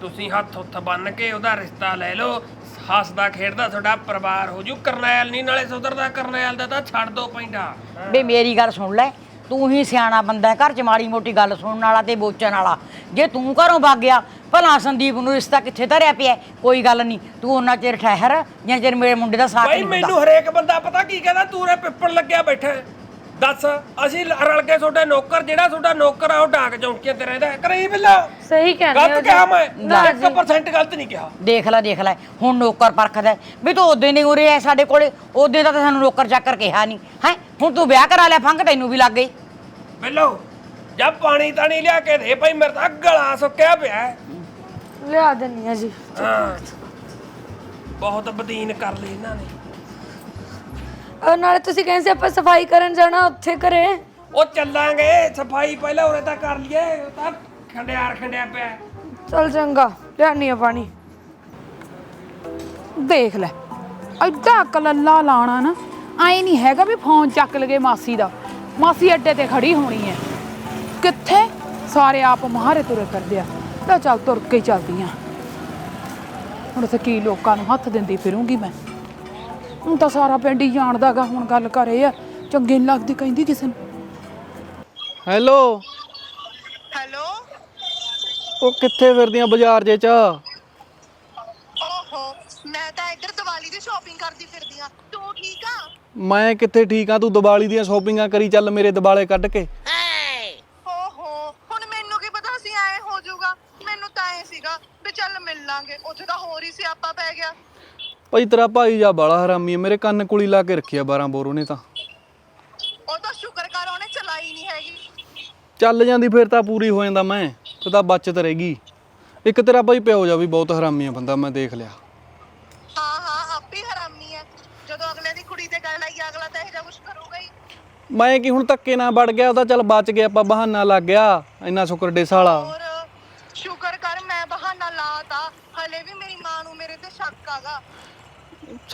ਤੁਸੀਂ ਹੱਥ ਹੁੱਥ ਬੰਨ ਕੇ ਉਹਦਾ ਰਿਸ਼ਤਾ ਲੈ ਲਓ। ਹੱਸਦਾ, ਖੇਡਦਾ, ਤੁਹਾਡਾ ਪਰਿਵਾਰ ਹੋ ਜੂ। ਕਰਨੈਲ ਨਹੀਂ ਨਾਲੇ ਸੁਧਰਦਾ, ਕਰਨੈਲ ਦਾ ਤਾਂ ਛੱਡ ਦੋ ਪੈਂਦਾ ਬੇ ਮੇਰੀ ਗੱਲ ਸੁਣ ਲੈ ਤੂੰ ਹੀ ਸਿਆਣਾ ਬੰਦਾ ਹੈ, ਘਰ 'ਚ ਮਾੜੀ ਮੋਟੀ ਗੱਲ ਸੁਣਨ ਵਾਲਾ ਤੇ ਬੋਚਣ ਵਾਲਾ ਜੇ ਤੂੰ ਘਰੋਂ ਵਗ ਗਿਆ ਭਲਾ ਸੰਦੀਪ ਨੂੰ ਰਿਸ਼ਤਾ ਕਿੱਥੇ ਧਰਿਆ ਪਿਆ ਹੈ? ਕੋਈ ਗੱਲ ਨਹੀਂ ਤੂੰ ਉਹਨਾਂ ਚਿਰ ਠਹਿਰ ਜਾਂ ਚਿਰ ਮੇਰੇ ਮੁੰਡੇ ਦਾ ਸਾਥ ਭਾਈ ਨਹੀਂ ਮੈਨੂੰ ਹਰੇਕ ਬੰਦਾ ਪਤਾ ਕੀ ਕਹਿੰਦਾ ਤੂੰ ਰੇ ਪਿੱਪਲ ਲੱਗਿਆ ਬੈਠਾ ਹੈ। ਦੱਸ ਅਸੀਂ ਲ- ਰਲ ਕੇ ਤੁਹਾਡੇ ਨੌਕਰ ਜਿਹੜਾ ਤੁਹਾਡਾ ਨੌਕਰ ਆ ਉਹ ਡਾਕ ਚੌਂਕੀਆਂ ਤੇ ਰਹਿੰਦਾ ਹੈ। ਕਰੀ ਬਿੱਲਾ? ਸਹੀ ਕਹਿੰਦੇ ਹੋ ਗਲਤ ਜੀ। ਕਿਹਾ ਮੈਂ। ਨਾ 1% ਗਲਤ ਨਹੀਂ ਕਿਹਾ। ਦੇਖ ਲੈ ਦੇਖ ਲੈ। ਹੁਣ ਨੌਕਰ ਪਰਖਦਾ ਹੈ। ਵੀ ਤੂੰ ਉਹਦੇ ਨਹੀਂ ਉਰੇ ਐ ਸਾਡੇ ਕੋਲੇ। ਉਹਦੇ ਦਾ ਤਾਂ ਸਾਨੂੰ ਨੌਕਰ ਚਾਕਰ ਕਿਹਾ ਨਹੀਂ। ਹੈ? ਹੁਣ ਤੂੰ ਵਿਆਹ ਕਰਾ ਲਿਆ ਫੰਗ ਤੈਨੂੰ ਵੀ ਲੱਗ ਗਈ। ਬਿੱਲੋ ਜਦ ਪਾਣੀ ਤਾਣੀ ਲਿਆ ਕੇ ਦੇ ਭਾਈ ਮੇਰੇ ਤਾਂ ਗਲਾ ਸੁੱਕਿਆ ਪਿਆ ਹੈ। ਲਿਆ ਦਿੰਨੀ ਆ ਜੀ। ਹਾਂ। ਬਹੁਤ ਬਦੀਨ ਕਰ ਲਈ ਇਹਨਾਂ ਨੇ। ਔਰ ਨਾਲੇ ਤੁਸੀਂ ਕਹਿੰਦੇ ਸੀ ਆਪਾਂ ਸਫ਼ਾਈ ਕਰਨ ਜਾਣਾ ਉੱਥੇ ਕਰੇ ਉਹ ਚੱਲਾਂਗੇ ਸਫ਼ਾਈ ਪਹਿਲਾਂ ਉਰੇ ਤਾਂ ਕਰ ਲਈਏ ਉਹ ਤਾਂ ਖੰਡਿਆਰ ਖੰਡਿਆ ਪਿਆ। ਹੈ। ਚਲ ਚੰਗਾ ਲਿਆਨੀ ਆ ਪਾਣੀ। ਦੇਖ ਲੈ ਐਡਾ ਕਲੱਲਾ ਲਾਣਾ ਨਾ ਆਈ ਨਹੀਂ ਹੈਗਾ ਵੀ ਫੋਨ ਚੱਕ ਲਗੇ ਮਾਸੀ ਦਾ। ਮਾਸੀ ਅੱਡੇ ਤੇ ਖੜੀ ਹੋਣੀ ਹੈ ਕਿੱਥੇ? ਸਾਰੇ ਆਪ ਮਹਾਰੇ ਤੁਰੇ ਫਿਰਦੇ ਆ। ਤਾਂ ਚੱਲ ਤੁਰ ਕੇ ਹੀ ਚੱਲਦੀ ਆ। ਹੁਣ ਉੱਥੇ ਕੀ ਲੋਕਾਂ ਨੂੰ ਹੱਥ ਦਿੰਦੀ ਫਿਰੂੰਗੀ ਮੈਂ? ਹੁਣ ਤਾਂ ਸਾਰਾ ਪਿੰਡ ਹੀ ਜਾਣਦਾਗਾ ਹੁਣ ਗੱਲ ਕਰੇ ਆ। ਚੰਗੀ ਨਹੀਂ ਲੱਗਦੀ ਕਹਿੰਦੀ ਕਿਸੇ ਨੂੰ। ਹੈਲੋ? ਹੈਲੋ? ਉਹ ਕਿੱਥੇ ਫਿਰਦੀਆਂ ਬਾਜ਼ਾਰ ਜੇ ਚ? ਓਹੋ ਮੈਂ ਤਾਂ ਇੱਧਰ ਦੀਵਾਲੀ ਦੀ ਸ਼ਾਪਿੰਗ ਕਰਦੀ ਫਿਰਦੀ ਆ। ਤੂੰ ਠੀਕ ਆ? ਮੈਂ ਕਿੱਥੇ ਠੀਕ ਆ? ਤੂੰ ਦੀਵਾਲੀ ਦੀਆਂ ਸ਼ਾਪਿੰਗਾਂ ਕਰੀ ਚੱਲ ਮੇਰੇ ਦਿਵਾਲੇ ਕੱਢ ਕੇ। ਓਹੋ ਹੁਣ ਮੈਨੂੰ ਕੀ ਪਤਾ ਸੀ ਐ ਹੋ ਜਾਊਗਾ ਮੈਨੂੰ ਤਾਂ ਐ ਸੀਗਾ ਵੀ ਚੱਲ ਮਿਲ ਲਾਂਗੇ ਉੱਥੇ ਤਾਂ ਹੋਰ ਹੀ ਸਿਆਪਾ ਪੈ ਗਿਆ। ਭਾਈ ਤੇਰਾ ਭਾਈ ਜਾ ਬਾਲਾ ਹਰਾਮੀ ਹੈ ਮੇਰੇ ਕੰਨ ਕੁਲੀ ਲਾ ਕੇ ਰੱਖਿਆ 12 ਬੋਰ ਉਹਨੇ ਤਾਂ। ਉਹ ਤਾਂ ਸ਼ੁਕਰ ਕਰ ਉਹਨੇ ਚਲਾਈ ਨਹੀਂ ਹੈਗੀ। ਚੱਲ ਜਾਂਦੀ ਫਿਰ ਤਾਂ ਪੂਰੀ ਹੋ ਜਾਂਦਾ ਮੈਂ ਤੇ ਤਾਂ ਬਚਤ ਰਹੇਗੀ। ਇੱਕ ਤੇਰਾ ਭਾਈ ਪਿਓ ਜਾ ਵੀ ਬਹੁਤ ਹਰਾਮੀ ਆ ਬੰਦਾ ਮੈਂ ਦੇਖ ਲਿਆ। ਹਾਂ ਹਾਂ ਆਪੀ ਹਰਾਮੀ ਐ ਜਦੋਂ ਅਗਲੇ ਦੀ ਕੁੜੀ ਤੇ ਗੱਲ ਆਈ ਅਗਲਾ ਤਾਂ ਇਹ ਜਿਹਾ ਕੁਝ ਕਰੂਗਾ ਹੀ। ਮੈਂ ਕੀ ਹੁਣ ਧੱਕੇ ਨਾਲ ਵੜ ਗਿਆ ਉਹਦਾ ਚੱਲ ਬਚ ਗਿਆ ਆਪਾਂ ਬਹਾਨਾ ਲੱਗ ਗਿਆ ਇੰਨਾ ਸ਼ੁਕਰ ਡੇਸ ਵਾਲਾ ਹੋਰ ਸ਼ੁਕਰ ਕਰ ਮੈਂ ਬਹਾਨਾ ਲਾਤਾ ਹਲੇ ਵੀ ਮੇਰੀ ਮਾਂ ਨੂੰ ਮੇਰੇ ਤੇ ਸ਼ੱਕ ਆਗਾ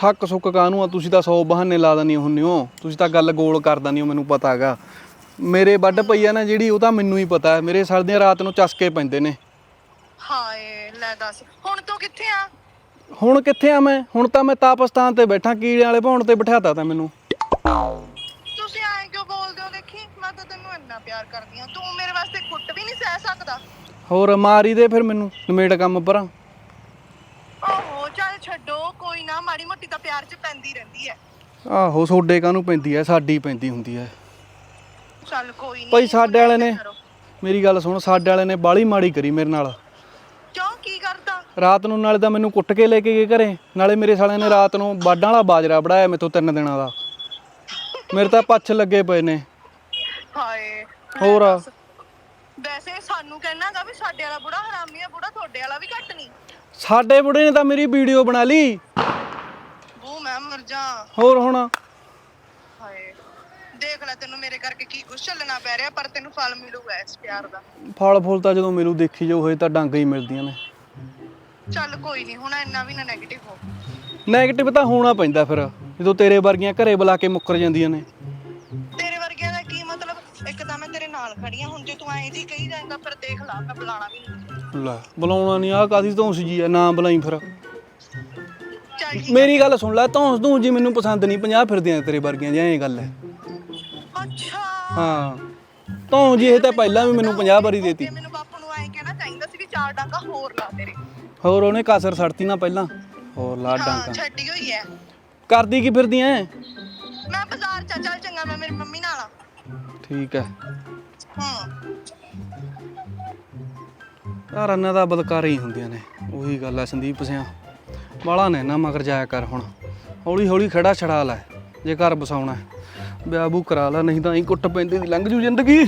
ਛੱਕ ਸੁੱਕ ਕਾਹਨੂੰ ਆ? ਤੁਸੀਂ ਤਾਂ 100 ਬਹਾਨੇ ਲਾ ਦਨੀ ਹੁੰਨੇ ਹੋ। ਤੁਸੀਂ ਤਾਂ ਗੱਲ ਗੋਲ ਕਰ ਦਨੀ ਹੋ ਮੈਨੂੰ ਪਤਾ ਹੈਗਾ ਮੇਰੇ ਵੱਡ ਪਈ ਆ ਨਾ ਜਿਹੜੀ ਉਹ ਤਾਂ ਮੈਨੂੰ ਹੀ ਪਤਾ ਹੈ। ਮੇਰੇ ਸਰਦੀਆਂ ਰਾਤ ਨੂੰ ਚਸਕੇ ਪੈਂਦੇ ਨੇ। ਹਾਏ ਲੈ ਦੱਸ। ਹੁਣ ਤੂੰ ਕਿੱਥੇ ਆ? ਹੁਣ ਕਿੱਥੇ ਆ ਮੈਂ? ਹੁਣ ਤਾਂ ਮੈਂ ਤਾਪਸਤਾਨ ਤੇ ਬੈਠਾ ਕੀੜਿਆਂ ਵਾਲੇ ਭੌਣ ਤੇ ਬਿਠਾਤਾ ਤਾਂ ਮੈਨੂੰ। ਤੁਸੀਂ ਐਂ ਕਿਉਂ ਬੋਲਦੇ ਹੋ? ਦੇਖੀ ਮੈਂ ਤਾਂ ਤੈਨੂੰ ਇੰਨਾ ਪਿਆਰ ਕਰਦੀ ਆ ਤੂੰ ਮੇਰੇ ਵਾਸਤੇ ਕੁੱਟ ਵੀ ਨਹੀਂ ਸਹਿ ਸਕਦਾ। ਹੋਰ ਮਾਰੀ ਦੇ ਫਿਰ ਮੈਨੂੰ ਨਿਮੇੜ ਕੰਮ ਪਰਾਂ। ਓਹੋ ਚੱਲ ਛੱਡੋ। ਕੋਈ ਨਾ ਮਾੜੀ ਮੋਟੀ ਤਾਂ ਪਿਆਰ 'ਚ ਪੈਂਦੀ ਰਹਿੰਦੀ ਐ ਆਹੋ ਸੋਡੇ ਕਾਹਨੂੰ ਪੈਂਦੀ ਐ ਸਾਡੀ ਪੈਂਦੀ ਹੁੰਦੀ ਐ ਚੱਲ ਕੋਈ ਨਹੀਂ ਭਾਈ ਸਾਡੇ ਵਾਲੇ ਨੇ ਮੇਰੀ ਗੱਲ ਸੁਣ ਸਾਡੇ ਵਾਲੇ ਨੇ ਬਾਲੀ ਮਾੜੀ ਕਰੀ ਮੇਰੇ ਨਾਲ। ਕਿਉਂ ਕੀ ਕਰਦਾ? ਰਾਤ ਨੂੰ ਨਾਲੇ ਤਾਂ ਮੈਨੂੰ ਕੁੱਟ ਕੇ ਲੈ ਕੇ ਗਏ ਘਰੇ। ਨਾਲੇ ਮੇਰੇ ਸਾਲਿਆਂ ਨੇ ਰਾਤ ਨੂੰ ਬਾਡਾਂ ਵਾਲਾ ਬਾਜਰਾ ਬੜਾਇਆ ਮੇਥੋਂ ਤਿੰਨ ਦਿਨਾਂ ਦਾ। ਮੇਰੇ ਤਾਂ ਪੱਛ ਲੱਗੇ ਪਏ ਨੇ। ਹਾਏ ਹੋਰ? ਵੈਸੇ ਸਾਨੂੰ ਕਹਿਣਾਗਾ ਵੀ ਸਾਡੇ ਵਾਲਾ ਬੁੜਾ ਹਰਾਮੀ ਆ ਬੁੜਾ ਤੁਹਾਡੇ ਵਾਲਾ ਵੀ ਘੱਟ ਨਹੀਂ। ਸਾਡੇ ਬੁੜੇ ਨੇ ਤਾਂ ਮੇਰੀ ਵੀਡੀਓ ਬਣਾ ਲਈ। ਬੂ ਮੈਂ ਮਰ ਜਾ। ਹੋਰ ਹੁਣ? ਹਾਏ ਦੇਖ ਲੈ ਤੈਨੂੰ ਮੇਰੇ ਕਰਕੇ ਕੀ ਕੁਛ ਚੱਲਣਾ ਪੈ ਰਿਹਾ ਪਰ ਤੈਨੂੰ ਫਲ ਮਿਲੂਗਾ ਇਸ ਪਿਆਰ ਦਾ। ਫਲ ਫੁੱਲ ਤਾਂ ਜਦੋਂ ਮੈਨੂੰ ਦੇਖੀ ਜੋ ਹੋਏ ਤਾਂ ਡਾਂਗਾ ਹੀ ਮਿਲਦੀਆਂ ਨੇ। ਚੱਲ ਕੋਈ ਨਹੀਂ ਹੁਣ ਇੰਨਾ ਵੀ ਨਾ 네ਗੇਟਿਵ ਹੋ। ਨੈਗੇਟਿਵ ਤਾਂ ਹੋਣਾ ਪੈਂਦਾ ਫਿਰ ਜਦੋਂ ਤੇਰੇ ਵਰਗੀਆਂ ਘਰੇ ਬੁਲਾ ਕੇ ਮੁੱਕਰ ਜਾਂਦੀਆਂ ਨੇ। ਖੜੀ ਆ ਹੁਣ ਜੇ ਤੂੰ ਐਂ ਜੀ ਕਹੀ ਜਾਂਦਾ ਫਿਰ ਦੇਖ ਲਾ ਮੈਂ ਬੁਲਾਣਾ ਵੀ ਨਹੀਂ। ਲੈ ਬੁਲਾਉਣਾ ਨਹੀਂ ਆ ਕਾਦੀ ਧੌਂਸ ਜੀ ਆ ਨਾ ਬੁਲਾਈ ਫਿਰ। ਚੱਲ ਠੀਕ ਮੇਰੀ ਗੱਲ ਸੁਣ ਲੈ ਧੌਂਸ ਧੂੰ ਜੀ ਮੈਨੂੰ ਪਸੰਦ ਨਹੀਂ 50 ਫਿਰਦੀਆਂ ਤੇਰੇ ਵਰਗੀਆਂ ਜਾਂ ਇਹ ਗੱਲ ਹੈ ਅੱਛਾ। ਹਾਂ ਧੌਂ ਜੀ ਇਹ ਤਾਂ ਪਹਿਲਾਂ ਵੀ ਮੈਨੂੰ 50 ਵਾਰੀ ਦੇਤੀ। ਤੇ ਮੈਨੂੰ ਬਾਪੂ ਨੂੰ ਐਂ ਕਹਿਣਾ ਚਾਹੀਦਾ ਸੀ ਵੀ ਚਾਰ ਡਾਂਗਾ ਹੋਰ ਲਾ ਤੇਰੇ। ਹੋਰ ਉਹਨੇ ਕਾਸਰ ਸੜਤੀ ਨਾ ਪਹਿਲਾਂ। ਹੋਰ ਲਾ ਹਾਂ ਡਾਂਗਾ। ਛੱਡੀ ਹੋਈ ਐ। ਕਰਦੀ ਕੀ ਫਿਰਦੀਆਂ ਐ? ਮੈਂ ਬਾਜ਼ਾਰ ਚ ਆ, ਚੱਲ ਚੰਗਾ ਮੈਂ ਮੇਰੀ ਮੰਮੀ ਨਾਲ ਆ। ਠੀਕ ਹੈ ਹਾਂ। ਯਾਰ ਇਹਨਾਂ ਦਾ ਬਦਕਾਰ ਹੀ ਹੁੰਦੀਆਂ ਨੇ, ਉਹੀ ਗੱਲ ਆ ਸੰਦੀਪ ਸਿਆ। ਬਾਲਾ ਨੇ ਨਾ ਮਗਰ ਜਾਇਆ ਕਰ ਹੁਣ। ਹੌਲੀ ਹੌਲੀ ਖੜਾ ਛੜਾ ਲੈ, ਜੇ ਘਰ ਬਸਾਉਣਾ ਵਿਆਹ ਬੂ ਕਰਾ ਲੈ, ਨਹੀਂ ਤਾਂ ਹੀ ਕੁੱਟ ਪੈਂਦੀ ਦੀ ਲੰਘ ਜੂ ਜ਼ਿੰਦਗੀ।